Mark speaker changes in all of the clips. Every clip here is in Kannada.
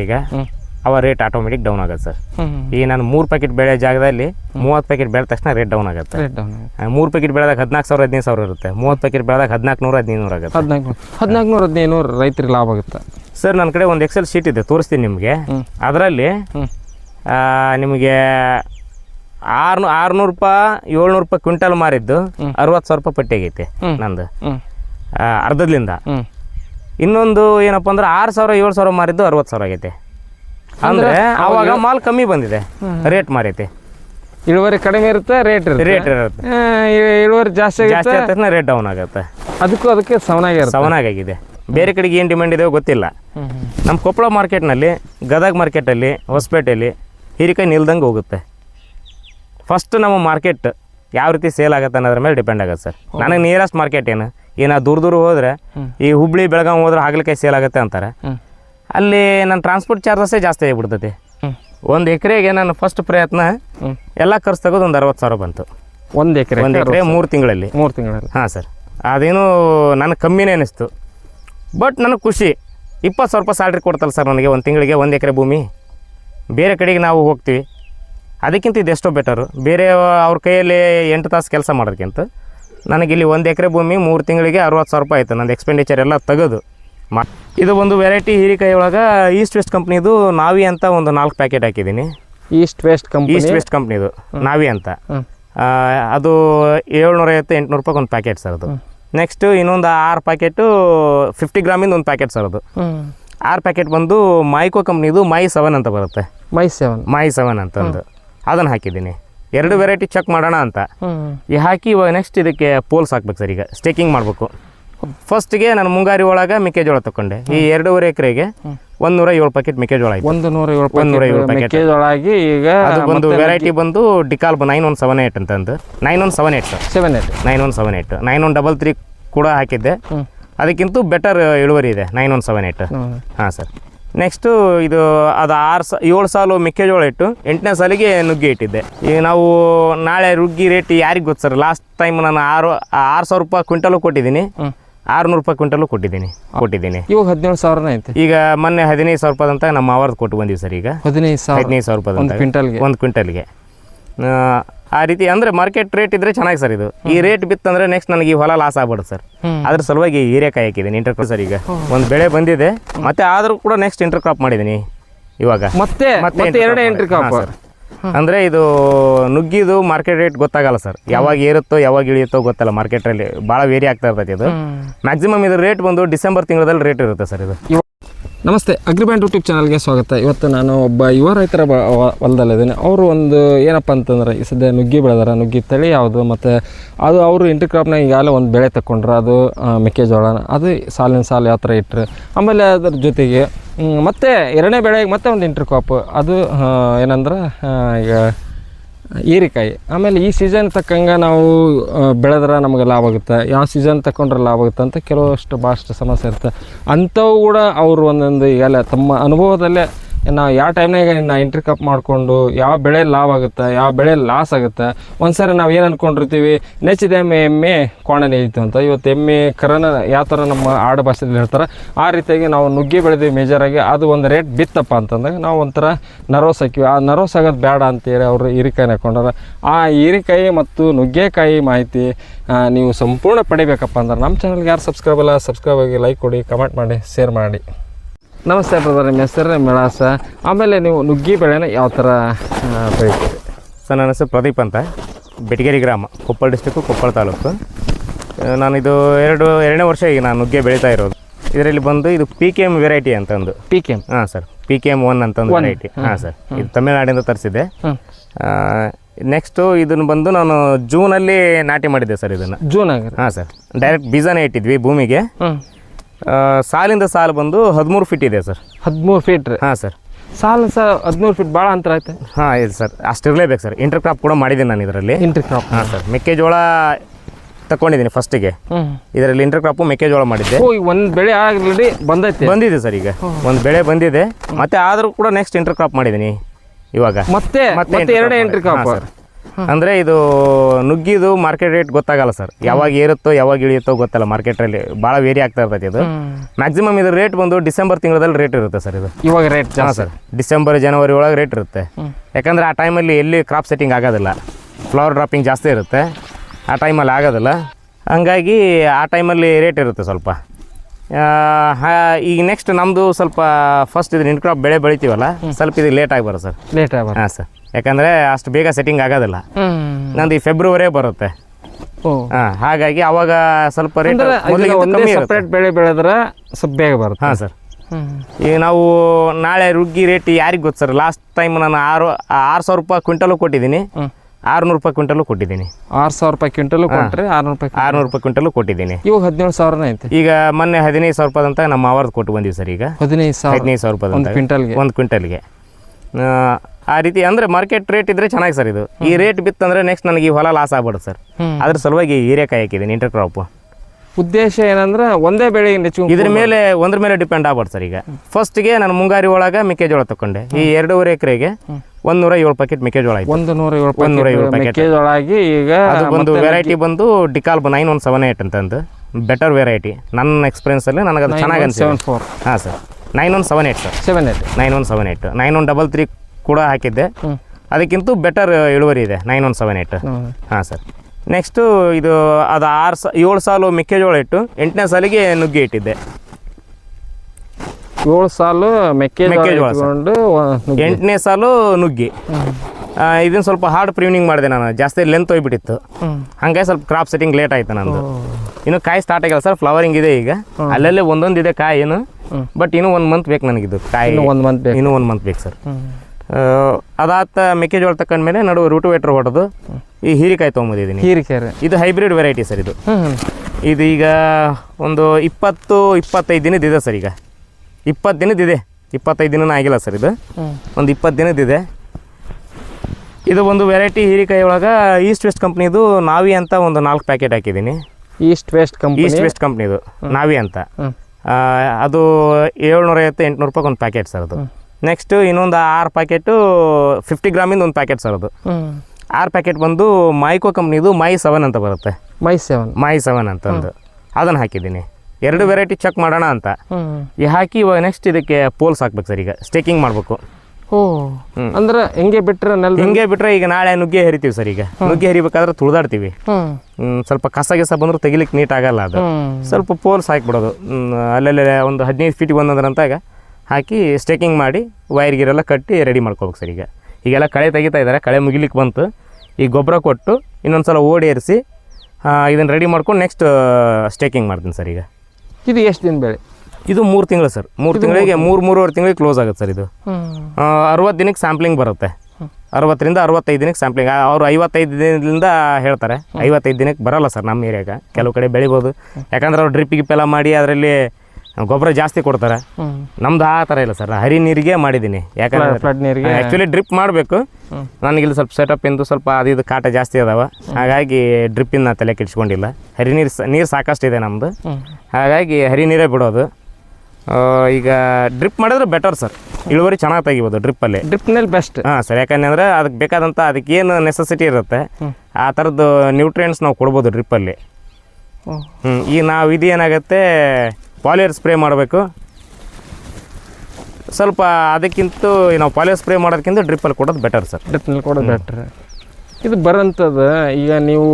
Speaker 1: ಈಗ ಅವ ರೇಟ್ ಆಟೋಮೆಟಿಕ್ ಡೌನ್ ಆಗುತ್ತೆ ಸರ್.
Speaker 2: ಈ
Speaker 1: ಈಗ ನಾನು ಮೂರು ಪ್ಯಾಕೆಟ್ ಬೆಳೆ ಜಾಗದಲ್ಲಿ ಮೂವತ್ತು ಪ್ಯಾಕೆಟ್ ಬೆಳೆದ ತಕ್ಷಣ ರೇಟ್ ಡೌನ್ ಆಗುತ್ತೆ. ಮೂರು ಪ್ಯಾಕೆಟ್ ಬೆಳೆದಾಗ ಹದಿನಾಲ್ಕು ಸಾವಿರ ಹದಿನೈದು ಸಾವಿರ ಇರುತ್ತೆ. ಮೂವತ್ತು ಪ್ಯಾಕೆಟ್ ಬೆಳೆದಾಗ ಹದಿನಾಲ್ಕು ನೂರು ಹದಿನೈದು ನೂರು ಆಗುತ್ತೆ.
Speaker 2: ಹದಿನಾಲ್ಕು ಹದಿನಾಲ್ಕು ನೂರ ಹದಿನೈದು ರೈತರಿಗೆ ಲಾಭ ಆಗುತ್ತೆ.
Speaker 1: ಸರ್ ನನ್ನ ಕಡೆ ಒಂದು ಎಕ್ಸೆಲ್ ಶೀಟ್ ಇದೆ ತೋರಿಸ್ತೀನಿ ನಿಮಗೆ. ಅದರಲ್ಲಿ ನಿಮಗೆ ಆರ್ನೂ ಆರುನೂರು ರೂಪಾಯಿ ಏಳ್ನೂರು ರೂಪಾಯಿ ಕ್ವಿಂಟಲ್ ಮಾರಿದ್ದು. ಅರವತ್ತು ಸಾವಿರ ರೂಪಾಯಿ ಪಟ್ಟಿ ಆಗೈತೆ. ನಂದು.
Speaker 2: ಹ್ಞೂ
Speaker 1: ಇನ್ನೊಂದು ಏನಪ್ಪ ಅಂದ್ರೆ ಆರು ಸಾವಿರ ಏಳು ಸಾವಿರ ಮಾರಿದ್ದು ಅರವತ್ತು ಸಾವಿರ ಆಗೈತೆ. ಅಂದ್ರೆ ಅವಾಗ ಮಾಲ್ ಕಮ್ಮಿ ಬಂದಿದೆ. ರೇಟ್ ಮಾರೈತೆ.
Speaker 2: ಇಳುವರಿ ಕಡಿಮೆ ಇರುತ್ತೆ ರೇಟ್ ಇರುತ್ತೆ.
Speaker 1: ರೇಟ್ ಇರುತ್ತೆ.
Speaker 2: ಇಳುವರಿ ಜಾಸ್ತಿ
Speaker 1: ಜಾಸ್ತಿ ತಕ್ಷಣ ರೇಟ್ ಡೌನ್ ಆಗುತ್ತೆ.
Speaker 2: ಅದಕ್ಕೂ ಅದಕ್ಕೆ ಸವನಾಗಿ
Speaker 1: ಸವನಾಗಿದೆ ಬೇರೆ ಕಡೆಗೆ ಏನು ಡಿಮ್ಯಾಂಡ್ ಇದೆಯೋ ಗೊತ್ತಿಲ್ಲ. ನಮ್ಮ ಕೊಪ್ಪಳ ಮಾರ್ಕೆಟ್ನಲ್ಲಿ ಗದಗ ಮಾರ್ಕೆಟಲ್ಲಿ ಹೊಸಪೇಟೆಯಲ್ಲಿ ಹೀರಿಕಾಯಿ ನಿಲ್ದಂಗೆ ಹೋಗುತ್ತೆ. ಫಸ್ಟ್ ನಮ್ಮ ಮಾರ್ಕೆಟ್ ಯಾವ ರೀತಿ ಸೇಲ್ ಆಗುತ್ತೆ ಅನ್ನೋದ್ರ ಮೇಲೆ ಡಿಪೆಂಡ್ ಆಗುತ್ತೆ ಸರ್. ನನಗೆ ನಿಯರೆಸ್ಟ್ ಮಾರ್ಕೆಟ್ ಏನು? ಏನು ದೂರ ದೂರ ಹೋದರೆ ಈ ಹುಬ್ಳಿ ಬೆಳಗಾವಿ ಹೋದ್ರೆ ಹಾಗಲಕಾಯಿ ಸೇಲ್ ಆಗುತ್ತೆ ಅಂತಾರೆ. ಅಲ್ಲಿ ನನ್ನ ಟ್ರಾನ್ಸ್ಪೋರ್ಟ್ ಚಾರ್ಜಸ್ಸೇ ಜಾಸ್ತಿ ಆಗಿಬಿಡ್ತೈತಿ. ಒಂದು ಎಕರೆಗೆ ನಾನು ಫಸ್ಟ್ ಪ್ರಯತ್ನ ಎಲ್ಲ ಖರ್ಚು ತೆಗೆದು ಒಂದು ಅರವತ್ತು ಸಾವಿರ ಬಂತು.
Speaker 2: ಒಂದು ಎಕರೆ
Speaker 1: ಒಂದು ಎಕರೆ ಮೂರು ತಿಂಗಳಲ್ಲಿ.
Speaker 2: ಮೂರು ತಿಂಗಳಲ್ಲಿ.
Speaker 1: ಹಾಂ ಸರ್. ಅದೇನು ನನಗೆ ಕಮ್ಮಿನೇ ಅನಿಸ್ತು. ಬಟ್ ನನಗೆ ಖುಷಿ. ಇಪ್ಪತ್ತು ಸಾವಿರ ರೂಪಾಯಿ ಸ್ಯಾಲ್ರಿ ಕೊಡ್ತಲ್ಲ ಸರ್ ನನಗೆ ಒಂದು ತಿಂಗಳಿಗೆ ಒಂದು ಎಕರೆ ಭೂಮಿ. ಬೇರೆ ಕಡೆಗೆ ನಾವು ಹೋಗ್ತೀವಿ. ಅದಕ್ಕಿಂತ ಇದು ಎಷ್ಟೋ ಬೆಟರು ಬೇರೆ ಅವ್ರ ಕೈಯಲ್ಲಿ ಎಂಟು ತಾಸು ಕೆಲಸ ಮಾಡೋದಕ್ಕಿಂತ ನನಗಿಲ್ಲಿ ಒಂದು ಎಕರೆ ಭೂಮಿ ಮೂರು ತಿಂಗಳಿಗೆ ಅರವತ್ತು ಸಾವಿರ ರೂಪಾಯಿ ಆಯಿತು. ನಂದು ಎಕ್ಸ್ಪೆಂಡಿಚರ್ ಎಲ್ಲ ತೆಗೆದು. ಮಾ ಇದು ಒಂದು ವೆರೈಟಿ ಹೀರಿಕಾಯಿ ಒಳಗೆ ಈಸ್ಟ್ ವೆಸ್ಟ್ ಕಂಪ್ನಿದು ನಾವಿ ಅಂತ ಒಂದು ನಾಲ್ಕು ಪ್ಯಾಕೆಟ್ ಹಾಕಿದ್ದೀನಿ
Speaker 2: East West company
Speaker 1: East West ಕಂಪ್ನಿದು ನಾವಿ ಅಂತ. ಅದು ಏಳ್ನೂರೈವತ್ತು ಎಂಟುನೂರು ರೂಪಾಯಿ ಒಂದು ಪ್ಯಾಕೆಟ್ ಸರ್ ಅದು ನೆಕ್ಸ್ಟು ಇನ್ನೊಂದು ಆರು ಪ್ಯಾಕೆಟು ಫಿಫ್ಟಿ ಗ್ರಾಮಿಂದ ಒಂದು ಪ್ಯಾಕೆಟ್ ಸರ್ ಅದು ಆರು ಪ್ಯಾಕೆಟ್ ಬಂದು ಮೈಕೋ ಕಂಪ್ನಿದು ಮೈ ಸೆವೆನ್ ಅಂತ ಬರುತ್ತೆ.
Speaker 2: ಮೈ ಸೆವೆನ್
Speaker 1: ಮೈ ಸೆವೆನ್ ಅಂತಂದು ಅದನ್ನು ಹಾಕಿದ್ದೀನಿ ಎರಡು ವೆರೈಟಿ ಚೆಕ್ ಮಾಡೋಣ ಅಂತ. ಈ ಹಾಕಿ ಇವಾಗ ನೆಕ್ಸ್ಟ್ ಇದಕ್ಕೆ ಪೋಲ್ಸ್ ಹಾಕ್ಬೇಕು ಸರ್ ಈಗ. ಸ್ಟೇಕಿಂಗ್ ಮಾಡಬೇಕು. ಫಸ್ಟ್ಗೆ ನಾನು ಮುಂಗಾರಿ ಒಳಗೆ ಮೆಕ್ಕೆಜೋಳ ತಗೊಂಡೆ ಈ ಎರಡೂವರೆ ಎಕರೆಗೆ ಒಂದ್ ನೂರ ಏಳು ಪ್ಯಾಕೆಟ್ ಮೆಕ್ಕೆಜೋಳ ಆಯಿತು.
Speaker 2: ಒಂದು ನೂರ ಏಳು
Speaker 1: ಒಂದು ನೂರ ಏಳು
Speaker 2: ಪ್ಯಾಕೆಟ್
Speaker 1: packet.
Speaker 2: ಮೆಕ್ಕೆಜೋಳ ಆಗಿ ಈಗ
Speaker 1: ಅದು ಒಂದು ವೆರೈಟಿ ಬಂದು DeKalb nine one seven eight ಅಂತಂದು. Nine one seven eight sir
Speaker 2: seven eight
Speaker 1: nine one seven eight nine one double three ಕೂಡ ಹಾಕಿದ್ದೆ. ಅದಕ್ಕಿಂತ ಬೆಟರ್ ಇಳುವರಿ ಇದೆ. ನೈನ್ ಒನ್ ಸೆವೆನ್
Speaker 2: ಏಟ್
Speaker 1: ಹಾಂ ಸರ್ ನೆಕ್ಸ್ಟು ಇದು ಅದು ಆರು ಸ ಏಳು ಸಾಲು ಮೆಕ್ಕೆಜೋಳ ಇಟ್ಟು ಎಂಟನೇ ಸಾಲಿಗೆ ನುಗ್ಗೆ ಇಟ್ಟಿದ್ದೆ. ಈಗ ನಾವು ನಾಳೆ ರುಗ್ಗಿ ರೇಟ್ ಯಾರಿಗೆ ಗೊತ್ತು ಸರ್ ಲಾಸ್ಟ್ ಟೈಮ್ ನಾನು ಆರು ಆರು ಸಾವಿರ ರೂಪಾಯಿ ಕ್ವಿಂಟಲು ಕೊಟ್ಟಿದ್ದೀನಿ. ಆರುನೂರು ರೂಪಾಯಿ ಕ್ವಿಂಟಲು ಕೊಟ್ಟಿದ್ದೀನಿ. ಕೊಟ್ಟಿದ್ದೀನಿ.
Speaker 2: ಇವಾಗ ಹದಿನೇಳು ಸಾವಿರ ಐತೆ.
Speaker 1: ಈಗ ಮೊನ್ನೆ ಹದಿನೈದು ಸಾವಿರ ರೂಪಾಯಿ ಅಂತ ನಮ್ಮ ಅವರ್ದು ಕೊಟ್ಟು ಬಂದೀವಿ ಸರ್ ಈಗ.
Speaker 2: ಹದಿನೈದು ಸಾವಿರ.
Speaker 1: ಹದಿನೈದು ಸಾವಿರ ರೂಪಾಯಿ
Speaker 2: ಒಂದು ಕ್ವಿಂಟಲ್ಗೆ.
Speaker 1: ಒಂದು ಕ್ವಿಂಟಲ್ಗೆ. ಆ, ರೀತಿ ಅಂದ್ರೆ ಮಾರ್ಕೆಟ್ ರೇಟ್ ಇದ್ರೆ ಚೆನ್ನಾಗಿ ಸರ್ ಇದು. ಈ ರೇಟ್ ಬಿತ್ತಂದ್ರೆ ನೆಕ್ಸ್ಟ್ ನನಗೆ ಈ ಹೊಲ ಲಾಸ್ ಆಗ್ಬಿಡುತ್ತೆ ಸರ್. ಅದ್ರ ಸಲುವಾಗಿ ಹೀರೆಕಾಯಿ ಹಾಕಿದ್ದೀನಿ ಇಂಟರ್ ಕ್ರಾಪ್ ಸರ್ ಈಗ. ಒಂದು ಬೆಳೆ ಬಂದಿದೆ ಮತ್ತೆ ಆದರೂ ಕೂಡ ನೆಕ್ಸ್ಟ್ ಇಂಟರ್ ಕ್ರಾಪ್ ಮಾಡಿದ್ದೀನಿ ಇವಾಗ.
Speaker 2: ಮತ್ತೆ ಮತ್ತೆ ಎರಡೇ ಇಂಟರ್
Speaker 1: ಹಾ, ಸರ್. ಅಂದ್ರೆ ಇದು ನುಗ್ಗಿದು ಮಾರ್ಕೆಟ್ ರೇಟ್ ಗೊತ್ತಾಗಲ್ಲ ಸರ್ ಯಾವಾಗ ಏರುತ್ತೋ ಯಾವಾಗ ಇಳಿಯುತ್ತೋ ಗೊತ್ತಲ್ಲ ಮಾರ್ಕೆಟಲ್ಲಿ ಭಾಳ ವೇರಿ ಆಗ್ತಾ ಇರ್ತೈತಿ ಇದು. ಮ್ಯಾಕ್ಸಿಮಮ್ ಇದು ರೇಟ್ ಬಂದು ಡಿಸೆಂಬರ್ ತಿಂಗಳಲ್ಲಿ ರೇಟ್ ಇರುತ್ತೆ ಸರ್ ಇದು.
Speaker 2: ನಮಸ್ತೆ ಅಗ್ರಿಬ್ಯಾಂಡ್ ಯೂಟ್ಯೂಬ್ ಚಾನಲ್ಗೆ ಸ್ವಾಗತ. ಇವತ್ತು ನಾನು ಒಬ್ಬ ಯುವ ರೈತರ ಬ ಹೊಲದಲ್ಲಿದ್ದೀನಿ. ಅವರು ಒಂದು ಏನಪ್ಪ ಅಂತಂದ್ರೆ, ಈ ಸದ್ಯ ನುಗ್ಗಿ ಬೆಳೆದಾರ, ನುಗ್ಗಿ ತಳಿ ಯಾವುದು, ಮತ್ತು ಅದು ಅವರು ಇಂಟರ್ ಕ್ರಾಪ್ನ ಈಗಾಗಲೇ ಒಂದು ಬೆಳೆ ತಗೊಂಡ್ರೆ ಅದು ಮೆಕ್ಕೆಜೋಳ, ಅದು ಸಾಲಿನ ಸಾಲು ಯಾವ ಥರ ಇಟ್ಟರು ಆಮೇಲೆ ಅದ್ರ ಜೊತೆಗೆ ಮತ್ತೆ ಎರಡನೇ ಬೆಳೆಗೆ ಮತ್ತೆ ಒಂದು ಇಂಟರ್ ಕ್ರಾಪ್. ಅದು ಏನಂದ್ರೆ ಈಗ ಹೀರಿಕಾಯಿ. ಆಮೇಲೆ ಈ ಸೀಸನ್ ತಕ್ಕಂಗೆ ನಾವು ಬೆಳೆದ್ರೆ ನಮಗೆ ಲಾಭ ಆಗುತ್ತೆ. ಯಾವ ಸೀಸನ್ ತಗೊಂಡ್ರೆ ಲಾಭ ಆಗುತ್ತೆ ಅಂತ ಕೆಲವಷ್ಟು ಭಾಳಷ್ಟು ಸಮಸ್ಯೆ ಇರುತ್ತೆ. ಅಂಥವು ಕೂಡ ಅವರು ಒಂದೊಂದು ಈಗೆಲ್ಲ ತಮ್ಮ ಅನುಭವದಲ್ಲೇ ನಾವು ಯಾವ ಟೈಮ್ನಾಗ ನಾ ಎಂಟ್ರಿ ಕಪ್ ಮಾಡಿಕೊಂಡು ಯಾವ ಬೆಳೆ ಲಾಭ ಆಗುತ್ತೆ, ಯಾವ ಬೆಳೆ ಲಾಸ್ ಆಗುತ್ತೆ, ಒಂದ್ಸರಿ ನಾವು ಏನು ಅಂದ್ಕೊಂಡಿರ್ತೀವಿ ನೆಚ್ಚಿದ ಎಮ್ಮೆ ಎಮ್ಮೆ ಕೋಣ ನೇಯ್ತು ಅಂತ. ಇವತ್ತು ಎಮ್ಮೆ, ಕರನ ಯಾವ ಥರ ನಮ್ಮ ಆಡು ಭಾಷೆಯಲ್ಲಿ ಹೇಳ್ತಾರೆ, ಆ ರೀತಿಯಾಗಿ ನಾವು ನುಗ್ಗಿ ಬೆಳೆದೀವಿ ಮೇಜರಾಗಿ ಅದು ಒಂದು ರೇಟ್ ಬಿತ್ತಪ್ಪ ಅಂತಂದಾಗ ನಾವು ಒಂಥರ ನರ್ವಸ್ ಹಾಕಿವಿ ಆ ನರ್ವಸ್ ಆಗೋದು ಬೇಡ ಅಂತೇಳಿ ಅವರು ಹೀರಿಕಾಯಿನ ಹಾಕೊಂಡಾರೆ. ಆ ಹೀರಿಕಾಯಿ ಮತ್ತು ನುಗ್ಗೆಕಾಯಿ ಮಾಹಿತಿ ನೀವು ಸಂಪೂರ್ಣ ಪಡಿಬೇಕಪ್ಪ ಅಂದ್ರೆ ನಮ್ಮ ಚಾನಲ್ಗೆ ಯಾರು ಸಬ್ಸ್ಕ್ರೈಬ್ ಅಲ್ಲ ಸಬ್ಸ್ಕ್ರೈಬ್ ಆಗಿ ಲೈಕ್ ಕೊಡಿ ಕಮೆಂಟ್ ಮಾಡಿ ಶೇರ್ ಮಾಡಿ. ನಮಸ್ತೆ ಬ್ರದರ್ ನಿಮ್ಮ ಹೆಸರು ಮೆಳಾಸ ಆಮೇಲೆ ನೀವು ನುಗ್ಗಿ ಬೆಳೆನ ಯಾವ ಥರ ಬೆಳಿತೀರಿ?
Speaker 1: ಸರ್ ನನ್ನ ಹೆಸರು ಪ್ರದೀಪ್ ಅಂತ. ಬೆಟಗೇರಿ ಗ್ರಾಮ ಕೊಪ್ಪಳ ಡಿಸ್ಟಿಕ್ಕು ಕೊಪ್ಪಳ ತಾಲೂಕು. ಆ, ನಾನು ಇದು ಎರಡು ಎರಡನೇ ವರ್ಷ ಈಗ ನಾನು ನುಗ್ಗೆ ಬೆಳೀತಾ ಇರೋದು. ಇದರಲ್ಲಿ ಬಂದು ಇದು ಪಿ ಕೆ ಎಂ ವೆರೈಟಿ ಅಂತಂದು.
Speaker 2: ಪಿ ಕೆ ಎಂ
Speaker 1: ಹಾಂ sir. P K M one ಅಂತಂದು ವೆರೈಟಿ ಹಾಂ ಸರ್. ಇದು ತಮಿಳ್ನಾಡಿಂದ ತರಿಸಿದ್ದೆ. ನೆಕ್ಸ್ಟು ಇದನ್ನು ಬಂದು ನಾನು ಜೂನಲ್ಲಿ ನಾಟಿ ಮಾಡಿದ್ದೆ ಸರ್ ಇದನ್ನು.
Speaker 2: ಜೂನ್
Speaker 1: ಹಾಂ ಸರ್. ಡೈರೆಕ್ಟ್ ಬೀಜನೇ ಇಟ್ಟಿದ್ವಿ ಭೂಮಿಗೆ. ಸಾಲಿಂದ ಸಾಲು ಬಂದು ಹದಿಮೂರು ಫೀಟ್ ಇದೆ ಸರ್.
Speaker 2: ಹದಿಮೂರು ಫೀಟ್ ರೀ?
Speaker 1: ಹಾಂ ಸರ್.
Speaker 2: ಸಾಲ ಸರ್ ಹದಿಮೂರು ಫೀಟ್ ಭಾಳ ಅಂತರ ಐತೆ.
Speaker 1: ಹಾಂ ಇದೆ ಸರ್. ಅಷ್ಟಿರಲೇಬೇಕು ಸರ್. ಇಂಟರ್ ಕ್ರಾಪ್ ಕೂಡ ಮಾಡಿದ್ದೀನಿ ನಾನು ಇದರಲ್ಲಿ.
Speaker 2: ಇಂಟರ್ ಕ್ರಾಪ್
Speaker 1: ಹಾಂ ಸರ್. ಮೆಕ್ಕೆಜೋಳ ತಕೊಂಡಿದ್ದೀನಿ ಫಸ್ಟಿಗೆ ಇದರಲ್ಲಿ ಇಂಟರ್ ಕ್ರಾಪು ಮೆಕ್ಕೆಜೋಳ ಮಾಡಿದ್ದೆ.
Speaker 2: ಒಂದು ಬೆಳೆ ಆಗಲಿ ಬಂದೈತೆ.
Speaker 1: ಬಂದಿದೆ ಸರ್ ಈಗ. ಒಂದು ಬೆಳೆ ಬಂದಿದೆ. ಮತ್ತೆ ಆದರೂ ಕೂಡ ನೆಕ್ಸ್ಟ್ ಇಂಟರ್ ಕ್ರಾಪ್ ಮಾಡಿದ್ದೀನಿ ಇವಾಗ.
Speaker 2: ಮತ್ತೆ ಮತ್ತೆ ಎರಡೇ
Speaker 1: ಮಾಡಿದೆ.
Speaker 2: Crop
Speaker 1: sir. ಅಂದರೆ ಇದು ನುಗ್ಗಿದು ಮಾರ್ಕೆಟ್ ರೇಟ್ ಗೊತ್ತಾಗಲ್ಲ ಸರ್ ಯಾವಾಗ ಏರುತ್ತೋ ಯಾವಾಗ ಇಳಿಯುತ್ತೋ ಗೊತ್ತಲ್ಲ ಮಾರ್ಕೆಟಲ್ಲಿ ಭಾಳ ವೇರಿ ಆಗ್ತಾ ಇರ್ತೈತೆ ಇದು. ಮ್ಯಾಕ್ಸಿಮಮ್ ಇದು ರೇಟ್ ಬಂದು ಡಿಸೆಂಬರ್ ತಿಂಗಳಲ್ಲಿ ರೇಟ್ ಇರುತ್ತೆ ಸರ್ ಇದು.
Speaker 2: ಇವಾಗ ರೇಟ್
Speaker 1: ಹಾಂ ಸರ್ ಡಿಸೆಂಬರ್ ಜನವರಿ ಒಳಗೆ ರೇಟ್ ಇರುತ್ತೆ. ಯಾಕಂದರೆ ಆ ಟೈಮಲ್ಲಿ ಎಲ್ಲಿ ಕ್ರಾಪ್ ಸೆಟ್ಟಿಂಗ್ ಆಗೋದಿಲ್ಲ. ಫ್ಲವರ್ ಡ್ರಾಪಿಂಗ್ ಜಾಸ್ತಿ ಇರುತ್ತೆ. ಆ ಟೈಮಲ್ಲಿ ಆಗೋದಿಲ್ಲ. ಹಂಗಾಗಿ ಆ ಟೈಮಲ್ಲಿ ರೇಟ್ ಇರುತ್ತೆ ಸ್ವಲ್ಪ. ಈಗ ನೆಕ್ಸ್ಟ್ ನಮ್ಮದು ಸ್ವಲ್ಪ ಫಸ್ಟ್ ಇದು ಕ್ರಾಪ್ ಬೆಳೆ ಬೆಳಿತೀವಲ್ಲ ಸ್ವಲ್ಪ ಇದು ಲೇಟ್ ಆಗಿ ಬರುತ್ತೆ ಸರ್
Speaker 2: ಲೇಟ್ ಆಗಿ
Speaker 1: ಹಾಂ ಸರ್ ಯಾಕಂದರೆ ಅಷ್ಟು ಬೇಗ ಸೆಟ್ಟಿಂಗ್ ಆಗೋದಿಲ್ಲ. ನಂದು ಈ ಫೆಬ್ರವರಿ ಬರುತ್ತೆ. ಹಾಂ ಹಾಗಾಗಿ ಅವಾಗ ಸ್ವಲ್ಪ ರೇಟ್
Speaker 2: ಸಪ್ರೇಟ್ ಬೆಳೆ ಬೆಳೆದ್ರೆ ಸ್ವಲ್ಪ ಬೇಗ ಬರುತ್ತೆ.
Speaker 1: ಹಾಂ ಸರ್ ಈಗ ನಾವು ನಾಳೆ ರುಗ್ಗಿ ರೇಟ್ ಯಾರಿಗೆ ಗೊತ್ತು ಸರ್ ಲಾಸ್ಟ್ ಟೈಮ್ ನಾನು ಆರು ಆರು ಸಾವಿರ ರೂಪಾಯಿ ಕ್ವಿಂಟಲು ಕೊಟ್ಟಿದ್ದೀನಿ. ಆರುನೂರು ರೂಪಾಯಿ ಕ್ವಿಂಟಲ್ ಕೊಟ್ಟಿದ್ದೀನಿ.
Speaker 2: ಆರು ಸಾವಿರ ರೂಪಾಯಿ ಕ್ವಿಂಟಲ್ ಕೊಟ್ಟರೆ ಆರ್ನೂರು ರೂಪಾಯಿ
Speaker 1: ಆರ್ನೂರು ರೂಪಾಯಿ ಕ್ವಿಂಟಲು ಕೊಟ್ಟಿದ್ದೀನಿ.
Speaker 2: ಇವಾಗ ಹದಿನೇಳು ಸಾವಿರನೇ ಐತೆ.
Speaker 1: ಈಗ ಮೊನ್ನೆ ಹದಿನೈದು ಸಾವಿರ ರೂಪಾಯಿ ಅಂತ ನಮ್ಮ ಅವರ್ದು ಕೊಟ್ಟು ಬಂದೀವಿ ಸರ್ ಈಗ.
Speaker 2: ಹದಿನೈದು ಸಾವಿರ.
Speaker 1: ಹದಿನೈದು ಸಾವಿರ ರೂಪಾಯಿ
Speaker 2: ಒಂದು ಕ್ವಿಂಟಲ್ಗೆ.
Speaker 1: ಒಂದು ಕ್ವಿಂಟಲ್ಗೆ. ಆ, ರೀತಿ ಅಂದರೆ ಮಾರ್ಕೆಟ್ ರೇಟ್ ಇದ್ದರೆ ಚೆನ್ನಾಗಿ ಸರ್ ಇದು. ಈ ರೇಟ್ ಬಿತ್ತಂದ್ರೆ ನೆಕ್ಸ್ಟ್ ನನಗೆ ಈ ಹೊಲ ಲಾಸ್ ಆಗ್ಬಿಡುತ್ತೆ ಸರ್. ಅದ್ರ ಸಲುವಾಗಿ ಹೀರೆಕಾಯಿ ಹಾಕಿದ್ದೀನಿ ಇಂಟರ್ ಕ್ರಾಪು
Speaker 2: ಉದ್ದೇಶ ಏನಂದ್ರೆ ಒಂದೇ ಬೆಳೆ
Speaker 1: ಇದ್ರ ಮೇಲೆ ಒಂದ್ರ ಮೇಲೆ ಡಿಪೆಂಡ್ ಆಗ್ಬಾರ್ದು ಸರ್ ಈಗ. ಫಸ್ಟ್ಗೆ ನಾನು ಮುಂಗಾರಿ ಒಳಗೆ ಮೆಕ್ಕೆಜೋಳ ತಗೊಂಡೆ ಈ ಎರಡೂವರೆ ಎಕರೆಗೆ ಒಂದೂರ ಏಳು ಪ್ಯಾಕೆಟ್ ಮೆಕ್ಕೆಜೋಳ ಆಯ್ತು.
Speaker 2: ಒಂದು ನೂರ ಏಳು
Speaker 1: ಒಂದು ನೂರ ಏಳು ಪ್ಯಾಕೆಟ್
Speaker 2: ಮೆಕ್ಕೆಜೋಳ ಆಗಿ ಈಗ
Speaker 1: ಅದು ಒಂದು ವೆರೈಟಿ ಬಂದು DeKalb nine one seven eight ಅಂತಂದು. ಬೆಟರ್ ವೆರೈಟಿ ನನ್ನ ಎಕ್ಸ್ಪೀರಿಯನ್ಸಲ್ಲಿ ನನಗೆ ಅದು ಚೆನ್ನಾಗಿ ಅನ್ಸಿ
Speaker 2: ಸೆವೆನ್ ಫೋರ್.
Speaker 1: ಹಾಂ sir. Nine one seven eight sir.
Speaker 2: Seven eight.
Speaker 1: Nine one seven eight nine one double three ಕೂಡ ಹಾಕಿದ್ದೆ. ಅದಕ್ಕಿಂತ ಬೆಟರ್ ಇಳುವರಿ ಇದೆ. ನೈನ್ ಒನ್ ಸೆವೆನ್ ಏಯ್ಟ್ ಹಾಂ ಸರ್. ನೆಕ್ಸ್ಟು ಇದು ಅದು ಆರು ಸ ಏಳು ಸಾಲು ಮೆಕ್ಕೆಜೋಳ ಇಟ್ಟು ಎಂಟನೇ ಸಾಲಿಗೆ ನುಗ್ಗೆ ಇಟ್ಟಿದ್ದೆ.
Speaker 2: ಏಳು ಸಾಲು ಮೆಕ್ಕೆ
Speaker 1: ಮೆಕ್ಕೆಜೋಳ.
Speaker 2: ಇಟ್ಕೊಂಡು.
Speaker 1: ಎಂಟನೇ ಸಾಲು ನುಗ್ಗಿ. ಇದನ್ನ ಸ್ವಲ್ಪ ಹಾರ್ಡ್ ಪ್ರಿವ್ನಿಂಗ್ ಮಾಡಿದೆ ನಾನು. ಜಾಸ್ತಿ ಲೆಂತ್ ಹೋಗ್ಬಿಟ್ಟಿತ್ತು.
Speaker 2: ಹಂಗೆ
Speaker 1: ಹಂಗಾಗಿ ಸ್ವಲ್ಪ ಕ್ರಾಪ್ ಸೆಟ್ಟಿಂಗ್ ಲೇಟ್ ಆಯ್ತು ನಂದು. ಇನ್ನು ಕಾಯಿ ಸ್ಟಾರ್ಟ್ ಆಗಿಲ್ಲ ಸರ್ ಫ್ಲವರಿಂಗ್ ಇದೆ ಈಗ. ಅಲ್ಲಲ್ಲೇ ಒಂದೊಂದು ಇದೆ ಕಾಯಿ ಏನು. ಬಟ್ ಇನ್ನೂ ಒಂದು ಮಂತ್ ಬೇಕು ನನಗಿದು ಕಾಯಿ.
Speaker 2: ಇನ್ನು ಒಂದು ಮಂತ್ ಬೇಕು.
Speaker 1: ಇನ್ನೂ ಒಂದು ಮಂತ್ ಬೇಕು ಸರ್. ಅದಾತ ಮೆಕ್ಕೆಜೋಳ ತಕೊಂಡ್ಮೇಲೆ ನಡುವೆ ರೂಟುವೇಟ್ರ್ ಹೊಡೆದು ಈ ಹೀರಿಕಾಯಿ ತೊಗೊಂಬಂದಿದ್ದೀನಿ.
Speaker 2: ಹೀರಿಕಾಯಿ.
Speaker 1: ಇದು ಹೈಬ್ರಿಡ್ ವೆರೈಟಿ ಸರ್ ಇದು. ಇದು ಈಗ ಒಂದು ಇಪ್ಪತ್ತು ಇಪ್ಪತ್ತೈದು ದಿನದ ಇದೆ ಸರ್ ಈಗ. ಇಪ್ಪತ್ತು ದಿನದಿದೆ ಇಪ್ಪತ್ತೈದು ದಿನ ಆಗಿಲ್ಲ ಸರ್ ಇದು. ಒಂದು ಇಪ್ಪತ್ತು ದಿನದಿದೆ ಇದು. ಒಂದು ವೆರೈಟಿ ಹೀರಿಕಾಯಿ ಒಳಗೆ ಈಸ್ಟ್ ವೆಸ್ಟ್ ಕಂಪ್ನಿದು ನಾವಿ ಅಂತ ಒಂದು ನಾಲ್ಕು ಪ್ಯಾಕೆಟ್ ಹಾಕಿದ್ದೀನಿ.
Speaker 2: East West company
Speaker 1: East West ಕಂಪ್ನಿದು ನಾವಿ ಅಂತ. ಅದು ಏಳ್ನೂರೈವತ್ತು ಎಂಟುನೂರು ರೂಪಾಯಿ ಒಂದು ಪ್ಯಾಕೆಟ್ ಸರ್ ಅದು. ನೆಕ್ಸ್ಟು ಇನ್ನೊಂದು ಆರು ಪ್ಯಾಕೆಟು ಫಿಫ್ಟಿ ಗ್ರಾಮಿಂದ ಒಂದು ಪ್ಯಾಕೆಟ್ ಸರ್ ಅದು. ಆರು ಪ್ಯಾಕೆಟ್ ಬಂದು ಮೈಕೋ ಕಂಪ್ನಿದು ಮೈ ಸೆವೆನ್ ಅಂತ ಬರುತ್ತೆ.
Speaker 2: ಮೈ ಸೆವೆನ್
Speaker 1: ಮೈ ಸೆವೆನ್ ಅಂತಂದು. ಅದನ್ನು ಹಾಕಿದ್ದೀನಿ. ಎರಡು ವೆರೈಟಿ ಚೆಕ್ ಮಾಡೋಣ ಅಂತ. ಈ ಹಾಕಿ ಇವಾಗ ನೆಕ್ಸ್ಟ್ ಇದಕ್ಕೆ ಪೋಲ್ಸ್ ಹಾಕ್ಬೇಕು ಸರ್ ಈಗ. ಸ್ಟೇಕಿಂಗ್ ಮಾಡಬೇಕು.
Speaker 2: ಅಂದ್ರೆ ಹೆಂಗೆ ಬಿಟ್ರೆ ನೆಲ
Speaker 1: ಹಿಂಗೆ ಬಿಟ್ರೆ ಈಗ ನಾಳೆ ನುಗ್ಗೆ ಹರಿತೀವಿ ಸರ್ ಈಗ. ನುಗ್ಗೆ ಹರಿಬೇಕಾದ್ರೆ ತುಳಿದಾಡ್ತೀವಿ. ಸ್ವಲ್ಪ ಕಸ ಗಿಸ ಬಂದರೂ ತೆಗಿಲಿಕ್ಕೆ ನೀಟ್ ಆಗಲ್ಲ ಅದು. ಸ್ವಲ್ಪ ಪೋಲ್ಸ್ ಹಾಕಿಬಿಡೋದು. ಅಲ್ಲಲ್ಲೇ ಒಂದು ಹದಿನೈದು ಫೀಟ್ ಬಂದಂತಾಗ ಹಾಕಿ ಸ್ಟೇಕಿಂಗ್ ಮಾಡಿ ವೈರ್ ಗಿರೆಲ್ಲ ಕಟ್ಟಿ ರೆಡಿ ಮಾಡ್ಕೋಬೇಕು ಸರ್ ಈಗ. ಈಗೆಲ್ಲ ಕಳೆ ತೆಗಿತಾ ಇದ್ದಾರೆ ಕಳೆ ಮುಗಿಲಿಕ್ಕೆ ಬಂತು. ಈ ಗೊಬ್ಬರ ಕೊಟ್ಟು ಇನ್ನೊಂದು ಸಲ ಓಡಿ ಏರಿಸಿ ಇದನ್ನು ರೆಡಿ ಮಾಡ್ಕೊಂಡು ನೆಕ್ಸ್ಟ್ ಸ್ಟೇಕಿಂಗ್ ಮಾಡ್ತೀನಿ ಸರ್ ಈಗ.
Speaker 2: ಇದು ಎಷ್ಟು ದಿನ ಬೆಳೆ?
Speaker 1: ಇದು ಮೂರು ತಿಂಗಳು ಸರ್. ಮೂರು ತಿಂಗಳಿಗೆ ಮೂರು ಮೂರುವರೆ ತಿಂಗಳಿಗೆ ಕ್ಲೋಸ್ ಆಗುತ್ತೆ ಸರ್ ಇದು. ಅರವತ್ತು ದಿನಕ್ಕೆ ಸ್ಯಾಂಪ್ಲಿಂಗ್ ಬರುತ್ತೆ. ಅರವತ್ತರಿಂದ ಅರವತ್ತೈದು ದಿನಕ್ಕೆ ಸ್ಯಾಂಪ್ಲಿಂಗ್ ಅವರು ಐವತ್ತೈದು ದಿನದಿಂದ ಹೇಳ್ತಾರೆ. ಐವತ್ತೈದು ದಿನಕ್ಕೆ ಬರಲ್ಲ ಸರ್ ನಮ್ಮ ಏರಿಯಾಗ. ಕೆಲವು ಕಡೆ ಬೆಳಿಬೋದು. ಯಾಕಂದ್ರೆ ಅವ್ರು ಡ್ರಿಪ್ ಗಿಪ್ ಎಲ್ಲ ಮಾಡಿ ಅದರಲ್ಲಿ ಗೊಬ್ಬರ ಜಾಸ್ತಿ ಕೊಡ್ತಾರೆ. ನಮ್ದು ಆ ಥರ ಇಲ್ಲ ಸರ್ ಹರಿ ನೀರಿಗೆ ಮಾಡಿದ್ದೀನಿ. ಯಾಕಂದ್ರೆ
Speaker 2: ಫ್ಲಡ್ ನೀರಿಗೆ.
Speaker 1: ಆ್ಯಕ್ಚುಲಿ ಡ್ರಿಪ್ ಮಾಡಬೇಕು. ನನಗೆ ಇಲ್ಲಿ ಸ್ವಲ್ಪ ಸೆಟಪ್ ಇಂದು ಸ್ವಲ್ಪ ಅದು ಇದು ಕಾಟ ಜಾಸ್ತಿ ಅದಾವ. ಹಾಗಾಗಿ ಡ್ರಿಪ್ಪಿನ ನಾ ತಲೆ ಕೆಡಿಸ್ಕೊಂಡಿಲ್ಲ. ಹರಿ ನೀರು ನೀರು ಸಾಕಷ್ಟಿದೆ ನಮ್ಮದು
Speaker 2: ಹ್ಮ್.
Speaker 1: ಹಾಗಾಗಿ ಹರಿ ನೀರೇ ಬಿಡೋದು. ಈಗ ಡ್ರಿಪ್ ಮಾಡಿದ್ರೆ ಬೆಟರ್ ಸರ್. ಇಳುವರಿ ಚೆನ್ನಾಗಿ ತೆಗಿಬೋದು ಡ್ರಿಪ್ಪಲ್ಲಿ
Speaker 2: ಡ್ರಿಪ್ನಲ್ಲಿ ಬೆಸ್ಟ್
Speaker 1: ಹಾಂ ಸರ್ ಯಾಕಂದ್ರೆ ಅದಕ್ಕೆ ಬೇಕಾದಂಥ ಅದಕ್ಕೆ ಏನು ನೆಸೆಸಿಟಿ ಇರುತ್ತೆ ಆ ಥರದ್ದು ನ್ಯೂಟ್ರಿಯೆಂಟ್ಸ್ ನಾವು ಕೊಡ್ಬೋದು ಡ್ರಿಪ್ಪಲ್ಲಿ ಹ್ಞೂ ಈ ನಾವು ಇದು ಏನಾಗುತ್ತೆ ಪಾಲಿಯರ್ ಸ್ಪ್ರೇ ಮಾಡಬೇಕು. ಸ್ವಲ್ಪ ಅದಕ್ಕಿಂತ ನಾವು ಪಾಲಿಯರ್ ಸ್ಪ್ರೇ ಮಾಡೋದಕ್ಕಿಂತ ಡ್ರಿಪ್ಪಲ್ಲಿ ಕೊಡೋದು ಬೆಟರ್ ಸರ್
Speaker 2: ಡ್ರಿಪ್ನಲ್ಲಿ ಕೊಡೋದು ಬೆಟ್ರ್ ಇದು ಬರೋಂಥದ್ದು ಈಗ ನೀವು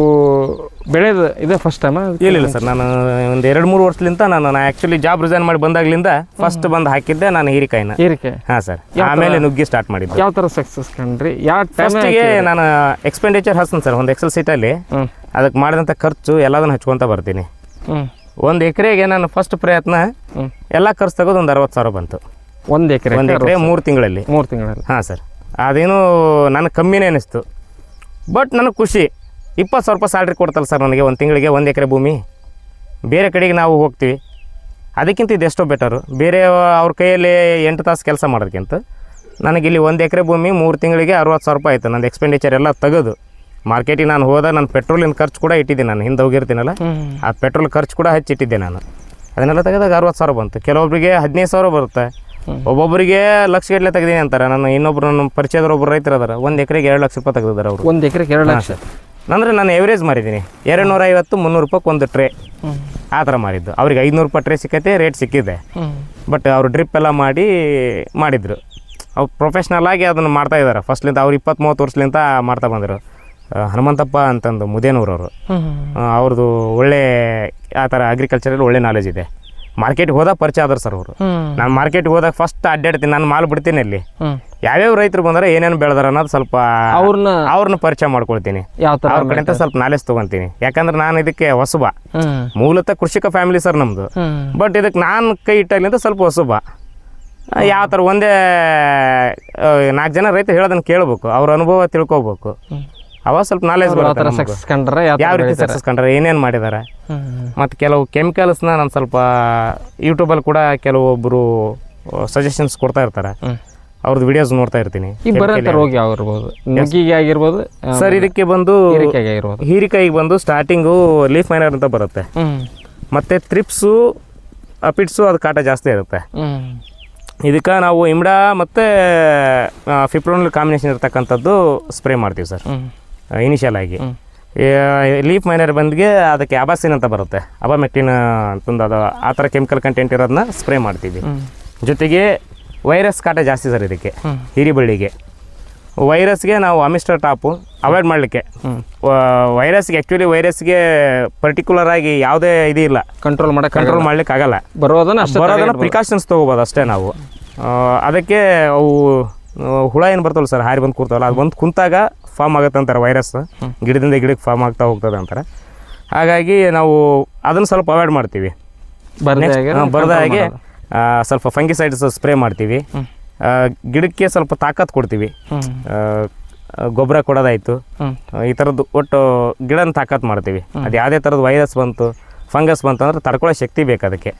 Speaker 2: ಬೆಳೆದ ಇದೇ ಫಸ್ಟ್ ಟೈಮ
Speaker 1: ಇಲ್ಲ ಸರ್ ನಾನು ಒಂದು ಎರಡು ಮೂರು ವರ್ಷದಿಂದ ನಾನು ನಾನು ಆ್ಯಕ್ಚುಲಿ ಜಾಬ್ ರಿಸೈನ್ ಮಾಡಿ ಬಂದಾಗ್ಲಿಂದ ಫಸ್ಟ್ ಬಂದು ಹಾಕಿದ್ದೆ ನಾನು ಹೀರಿಕಾಯಿನ.
Speaker 2: ಹೀರಿಕೆ
Speaker 1: ಹಾಂ ಸರ್ ಆಮೇಲೆ ನುಗ್ಗಿ ಸ್ಟಾರ್ಟ್ ಮಾಡಿದ್ದೆ.
Speaker 2: ಯಾವ ಥರ ಸಕ್ಸಸ್ ಕಂಡ್ರಿ ಯಾವ
Speaker 1: ಟೈಮಿಗೆ ನಾನು ಎಕ್ಸ್ಪೆಂಡಿಚರ್ ಹಸ್ತೀನಿ ಸರ್ ಒಂದು ಎಕ್ಸೆಲ್ ಸೀಟಲ್ಲಿ ಅದಕ್ಕೆ ಮಾಡಿದಂಥ ಖರ್ಚು ಎಲ್ಲದನ್ನು ಹಚ್ಕೊತ ಬರ್ತೀನಿ. ಒಂದು ಎಕರೆಗೆ ನಾನು ಫಸ್ಟ್ ಪ್ರಯತ್ನ ಎಲ್ಲ ಖರ್ಚು ತೆಗೆದು ಒಂದು ಅರವತ್ತು ಸಾವಿರ ಬಂತು.
Speaker 2: ಒಂದು ಎಕರೆ
Speaker 1: ಒಂದು ಎಕರೆ ಮೂರು ತಿಂಗಳಲ್ಲಿ.
Speaker 2: ಮೂರು ತಿಂಗಳಲ್ಲಿ.
Speaker 1: ಹಾಂ ಸರ್. ಅದೇನು ನನಗೆ ಕಮ್ಮಿನೇ ಅನಿಸ್ತು. ಬಟ್ ನನಗೆ ಖುಷಿ. ಇಪ್ಪತ್ತು ಸಾವಿರ ರೂಪಾಯಿ ಸ್ಯಾಲ್ರಿ ಕೊಡ್ತಲ್ಲ ಸರ್ ನನಗೆ ಒಂದು ತಿಂಗಳಿಗೆ ಒಂದು ಎಕರೆ ಭೂಮಿ. ಬೇರೆ ಕಡೆಗೆ ನಾವು ಹೋಗ್ತೀವಿ. ಅದಕ್ಕಿಂತ ಇದು ಎಷ್ಟೋ ಬೆಟರು ಬೇರೆ ಅವ್ರ ಕೈಯಲ್ಲಿ ಎಂಟು ತಾಸು ಕೆಲಸ ಮಾಡೋದಕ್ಕಿಂತ ನನಗಿಲ್ಲಿ ಒಂದು ಎಕರೆ ಭೂಮಿ ಮೂರು ತಿಂಗಳಿಗೆ ಅರವತ್ತು ಸಾವಿರ ರೂಪಾಯಿ ಆಯಿತು. ನಂದು ಎಕ್ಸ್ಪೆಂಡಿಚರ್ ಎಲ್ಲ ತೆಗೆದು. ಮಾರ್ಕೆಟಿಗೆ ನಾನು ಹೋದ ನನ್ನ ಪೆಟ್ರೋಲಿನ ಖರ್ಚು ಕೂಡ ಇಟ್ಟಿದ್ದೆ ನಾನು ಹಿಂದೆ ಹೋಗಿರ್ತೀನಲ್ಲ? ಆ ಪೆಟ್ರೋಲ್ ಖರ್ಚು ಕೂಡ ಹಚ್ಚಿಟ್ಟಿದ್ದೆ ನಾನು. ಅದನ್ನೆಲ್ಲ ತೆಗೆದಾಗ ಅರವತ್ತು ಸಾವಿರ ಬಂತು. ಕೆಲವೊಬ್ಬರಿಗೆ ಹದಿನೈದು ಸಾವಿರ ಬರುತ್ತೆ. ಒಬ್ಬೊಬ್ಬರಿಗೆ ಲಕ್ಷ ಗಟ್ಟಲೆ ತೆಗ್ದೀನಿ ಅಂತಾರೆ. ನನ್ನ ಇನ್ನೊಬ್ರು ನನ್ನ ಪರಿಚಯದವ್ರು ಒಬ್ಬರು ರೈತರು ಅದಾರ ಒಂದು ಎಕರೆಗೆ ಎರಡು ಲಕ್ಷ ರೂಪಾಯಿ ತೆಗೆದಿದ್ದಾರೆ ಅವರು.
Speaker 2: ಒಂದು ಎಕರೆಗೆ ಎರಡು ಲಕ್ಷ?
Speaker 1: ಅಂದ್ರೆ ನಾನು ಎವರೇಜ್ ಮಾರಿದ್ದೀನಿ. ಎರಡು ನೂರ ಐವತ್ತು ಮುನ್ನೂರು ರೂಪಾಯಿ ಒಂದು ಟ್ರೇ. ಆ ಥರ ಮಾರಿದ್ದು. ಅವ್ರಿಗೆ ಐದುನೂರು ರೂಪಾಯಿ ಟ್ರೇ ಸಿಕ್ಕೈತೆ ರೇಟ್ ಸಿಕ್ಕಿದೆ. ಬಟ್ ಅವರು ಡ್ರಿಪ್ ಎಲ್ಲ ಮಾಡಿ ಮಾಡಿದ್ರು. ಅವ್ರು ಪ್ರೊಫೆಷ್ನಲ್ ಆಗಿ ಅದನ್ನು ಮಾಡ್ತಾ ಇದ್ದಾರೆ. ಫಸ್ಟ್ಲಿಂದ ಅವ್ರು ಇಪ್ಪತ್ತು ಮೂವತ್ತು ವರ್ಷಲಿಂದ ಮಾಡ್ತಾ ಬಂದರು ಹನುಮಂತಪ್ಪ ಅಂತಂದು ಮುದೇನೂರವರು. ಅವ್ರದ್ದು ಒಳ್ಳೆ ಆ ಥರ ಅಗ್ರಿಕಲ್ಚರಲ್ಲಿ ಒಳ್ಳೆ ನಾಲೆಜ್ ಇದೆ. ಮಾರ್ಕೆಟ್ಗೆ ಹೋದಾಗ ಪರಿಚಯ ಆದ್ರು ಸರ್ ಅವರು. ನಾನು ಮಾರ್ಕೆಟ್ಗೆ ಹೋದಾಗ ಫಸ್ಟ್ ಅಡ್ಡಾಡ್ತೀನಿ ನಾನು ಮಾಲ್ ಬಿಡ್ತೀನಿ ಅಲ್ಲಿ ಯಾವ್ಯಾವ ರೈತರು ಬಂದರೆ ಏನೇನು ಬೆಳೆದಾರ ಅನ್ನೋದು ಸ್ವಲ್ಪ
Speaker 2: ಅವ್ರನ್ನ
Speaker 1: ಅವ್ರನ್ನ ಪರಿಚಯ ಮಾಡ್ಕೊಳ್ತೀನಿ. ಅವ್ರ ಕಡೆಯಿಂದ ಸ್ವಲ್ಪ ನಾಲೆಜ್ ತೊಗೊತೀನಿ. ಯಾಕಂದ್ರೆ ನಾನು ಇದಕ್ಕೆ ಹೊಸಬ. ಮೂಲತಃ ಕೃಷಿಕ ಫ್ಯಾಮಿಲಿ ಸರ್ ನಮ್ಮದು ಬಟ್ ಇದಕ್ಕೆ ನಾನು ಕೈ ಇಟ್ಟಾಗಲಿಂದ ಸ್ವಲ್ಪ ಹೊಸಬ. ಯಾವ ಥರ ಒಂದೇ ನಾಲ್ಕು ಜನ ರೈತ ಹೇಳೋದನ್ನು ಕೇಳಬೇಕು. ಅವ್ರ ಅನುಭವ ತಿಳ್ಕೊಬೇಕು. ಅವಾಗ ಸ್ವಲ್ಪ ನಾಲೆಜ್ ಬರುತ್ತೆ
Speaker 2: ಸಕ್ಸಸ್ ಕಂಡ್ರೆ ಯಾವ
Speaker 1: ರೀತಿ ಸಕ್ಸಸ್ ಕಂಡ್ರೆ ಏನೇನು ಮಾಡಿದ್ದಾರೆ ಮತ್ತು ಕೆಲವು ಕೆಮಿಕಲ್ಸ್ನ ನಾನು ಸ್ವಲ್ಪ ಯೂಟ್ಯೂಬಲ್ಲಿ ಕೂಡ ಕೆಲವೊಬ್ಬರು ಸಜೆಷನ್ಸ್ ಕೊಡ್ತಾ ಇರ್ತಾರೆ. ಅವ್ರದ್ದು ವಿಡಿಯೋಸ್ ನೋಡ್ತಾ ಇರ್ತೀನಿ.
Speaker 2: ಈಗ ಬರೋಂಥ ರೋಗ ಯಾವ ಇರ್ಬೋದು ನುಗ್ಗಿಗೆ ಆಗಿರ್ಬೋದು ಆ,
Speaker 1: ಸರ್ ಇದಕ್ಕೆ ಬಂದು
Speaker 2: ಹೀರಿಕಾಯಿಗೆ ಆಗಿರ್ಬೋದು.
Speaker 1: ಹೀರಿಕಾಯಿಗೆ ಬಂದು ಸ್ಟಾರ್ಟಿಂಗು ಲೀಫ್ ಮೈನರ್ ಅಂತ ಬರುತ್ತೆ.
Speaker 2: ಮತ್ತೆ
Speaker 1: ಮತ್ತು ತ್ರಿಪ್ಸು ಅಪಿಟ್ಸು ಅದು ಕಾಟ ಜಾಸ್ತಿ ಇರುತ್ತೆ.
Speaker 2: ಇದಕ್ಕ
Speaker 1: ಇದಕ್ಕೆ ನಾವು ಇಮ್ಡಾ ಮತ್ತು ಫಿಪ್ರೋನಲ್ ಕಾಂಬಿನೇಷನ್ ಇರ್ತಕ್ಕಂಥದ್ದು ಸ್ಪ್ರೇ ಮಾಡ್ತೀವಿ ಸರ್ ಇನಿಷಿಯಲ್ ಆಗಿ. ಲೀಫ್ ಮೈನರ್ ಬಂದ್ಗೆ ಅದಕ್ಕೆ ಅಬಾಸಿನ್ ಅಂತ ಬರುತ್ತೆ. ಅಬಾಮೆಕ್ಟಿನ್ ಅಂತಂದು ಅದು ಆ ಥರ ಕೆಮಿಕಲ್ ಕಂಟೆಂಟ್ ಇರೋದನ್ನ ಸ್ಪ್ರೇ ಮಾಡ್ತೀವಿ. ಜೊತೆಗೆ ವೈರಸ್ ಕಾಟ ಜಾಸ್ತಿ ಸರ್ ಇದಕ್ಕೆ
Speaker 2: ಹಿರಿ
Speaker 1: ಹಿರಿಬಳ್ಳಿಗೆ. ವೈರಸ್ಗೆ ನಾವು ಅಮಿಸ್ಟರ್ ಟಾಪು ಅವಾಯ್ಡ್ ಮಾಡಲಿಕ್ಕೆ. ವೈರಸ್ಗೆ ಆ್ಯಕ್ಚುಲಿ ವೈರಸ್ಗೆ ಪರ್ಟಿಕ್ಯುಲರ್ ಆಗಿ ಯಾವುದೇ ಇದು ಇಲ್ಲ.
Speaker 2: ಕಂಟ್ರೋಲ್ ಮಾಡಕ್ಕೆ
Speaker 1: ಕಂಟ್ರೋಲ್ ಮಾಡ್ಲಿಕ್ಕೆ ಆಗಲ್ಲ.
Speaker 2: ಬರೋದನ್ನ ಅಷ್ಟೇ
Speaker 1: ಬರೋದನ್ನ ಪ್ರಿಕಾಷನ್ಸ್ ತೊಗೋಬೋದು ಅಷ್ಟೇ ನಾವು. ಅದಕ್ಕೆ ಅವು ಹುಳ ಏನು ಬರ್ತವಲ್ಲ ಸರ್ ಹಾರಿ ಬಂದು ಕೂರ್ತಾವಲ್ಲ ಅದು ಬಂದು ಕುಂತಾಗ ಫಾರ್ಮ್ ಆಗುತ್ತೆ ಅಂತಾರೆ ವೈರಸ್ ಗಿಡದಿಂದ ಗಿಡಕ್ಕೆ ಫಾರ್ಮ್ ಆಗ್ತಾ ಹೋಗ್ತದೆ ಅಂತಾರೆ. ಹಾಗಾಗಿ ನಾವು ಅದನ್ನು ಸ್ವಲ್ಪ ಅವಾಯ್ಡ್ ಮಾಡ್ತೀವಿ.
Speaker 2: ಬರ್ದೇ
Speaker 1: ಬರದ ಹಾಗೆ ಸ್ವಲ್ಪ ಫಂಗಿಸೈಡ್ಸ್ ಸ್ಪ್ರೇ ಮಾಡ್ತೀವಿ. ಗಿಡಕ್ಕೆ ಸ್ವಲ್ಪ ತಾಕತ್ ಕೊಡ್ತೀವಿ. ಗೊಬ್ಬರ ಕೊಡೋದಾಯಿತು. ಈ ಥರದ್ದು ಒಟ್ಟು ಗಿಡನ ತಾಕತ್ ಮಾಡ್ತೀವಿ. ಅದು ಯಾವುದೇ ಥರದ ವೈರಸ್ ಬಂತು ಫಂಗಸ್ ಬಂತು ಅಂದ್ರೆ ತಡ್ಕೊಳ್ಳೋ ಶಕ್ತಿ ಬೇಕು ಅದಕ್ಕೆ.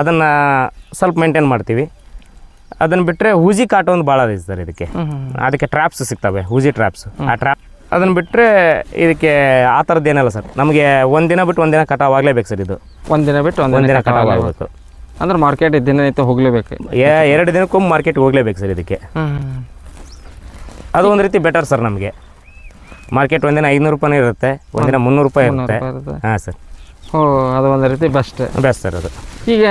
Speaker 1: ಅದನ್ನು ಸ್ವಲ್ಪ ಮೇಂಟೈನ್ ಮಾಡ್ತೀವಿ. ಅದನ್ನು ಬಿಟ್ಟರೆ ಹೂಜಿ ಕಾಟ ಒಂದು ಭಾಳ ಇದೆ ಸರ್ ಇದಕ್ಕೆ. ಅದಕ್ಕೆ ಟ್ರಾಪ್ಸ್ ಸಿಗ್ತವೆ ಹೂಜಿ ಟ್ರಾಪ್ಸ್ ಆ ಟ್ರ್ಯಾಪ್ ಅದನ್ನು ಬಿಟ್ಟರೆ ಇದಕ್ಕೆ ಆ ಥರದ್ದು ಏನಲ್ಲ ಸರ್. ನಮಗೆ ಒಂದಿನ ಬಿಟ್ಟು ಒಂದಿನ ಕಟಾವ್ ಆಗಲೇಬೇಕು ಸರ್ ಇದು.
Speaker 2: ಒಂದಿನ ಬಿಟ್ಟು ಒಂದಿನ
Speaker 1: ದಿನ ಕಟಾವ್ ಆಗಬೇಕು.
Speaker 2: ಅಂದ್ರೆ ಮಾರ್ಕೆಟ್ ದಿನನಿತ್ಯ ಏ
Speaker 1: ಎರಡು ದಿನಕ್ಕೊಮ್ಮೆ ಮಾರ್ಕೆಟ್ ಹೋಗ್ಲೇಬೇಕು ಸರ್ ಇದಕ್ಕೆ. ಅದು ಒಂದು ರೀತಿ ಬೆಟರ್ ಸರ್ ನಮಗೆ. ಮಾರ್ಕೆಟ್ ಒಂದಿನ ಐನೂರು ರೂಪಾಯಿ ಇರುತ್ತೆ ಒಂದಿನ ಮುನ್ನೂರು ರೂಪಾಯಿ ಇರುತ್ತೆ. ಹಾಂ ಸರ್.
Speaker 2: ಓ ಅದು ಒಂದು ರೀತಿ ಬೆಸ್ಟ್
Speaker 1: ಬೆಸ್ಟ್ ಸರ್ ಅದು
Speaker 2: ಈಗ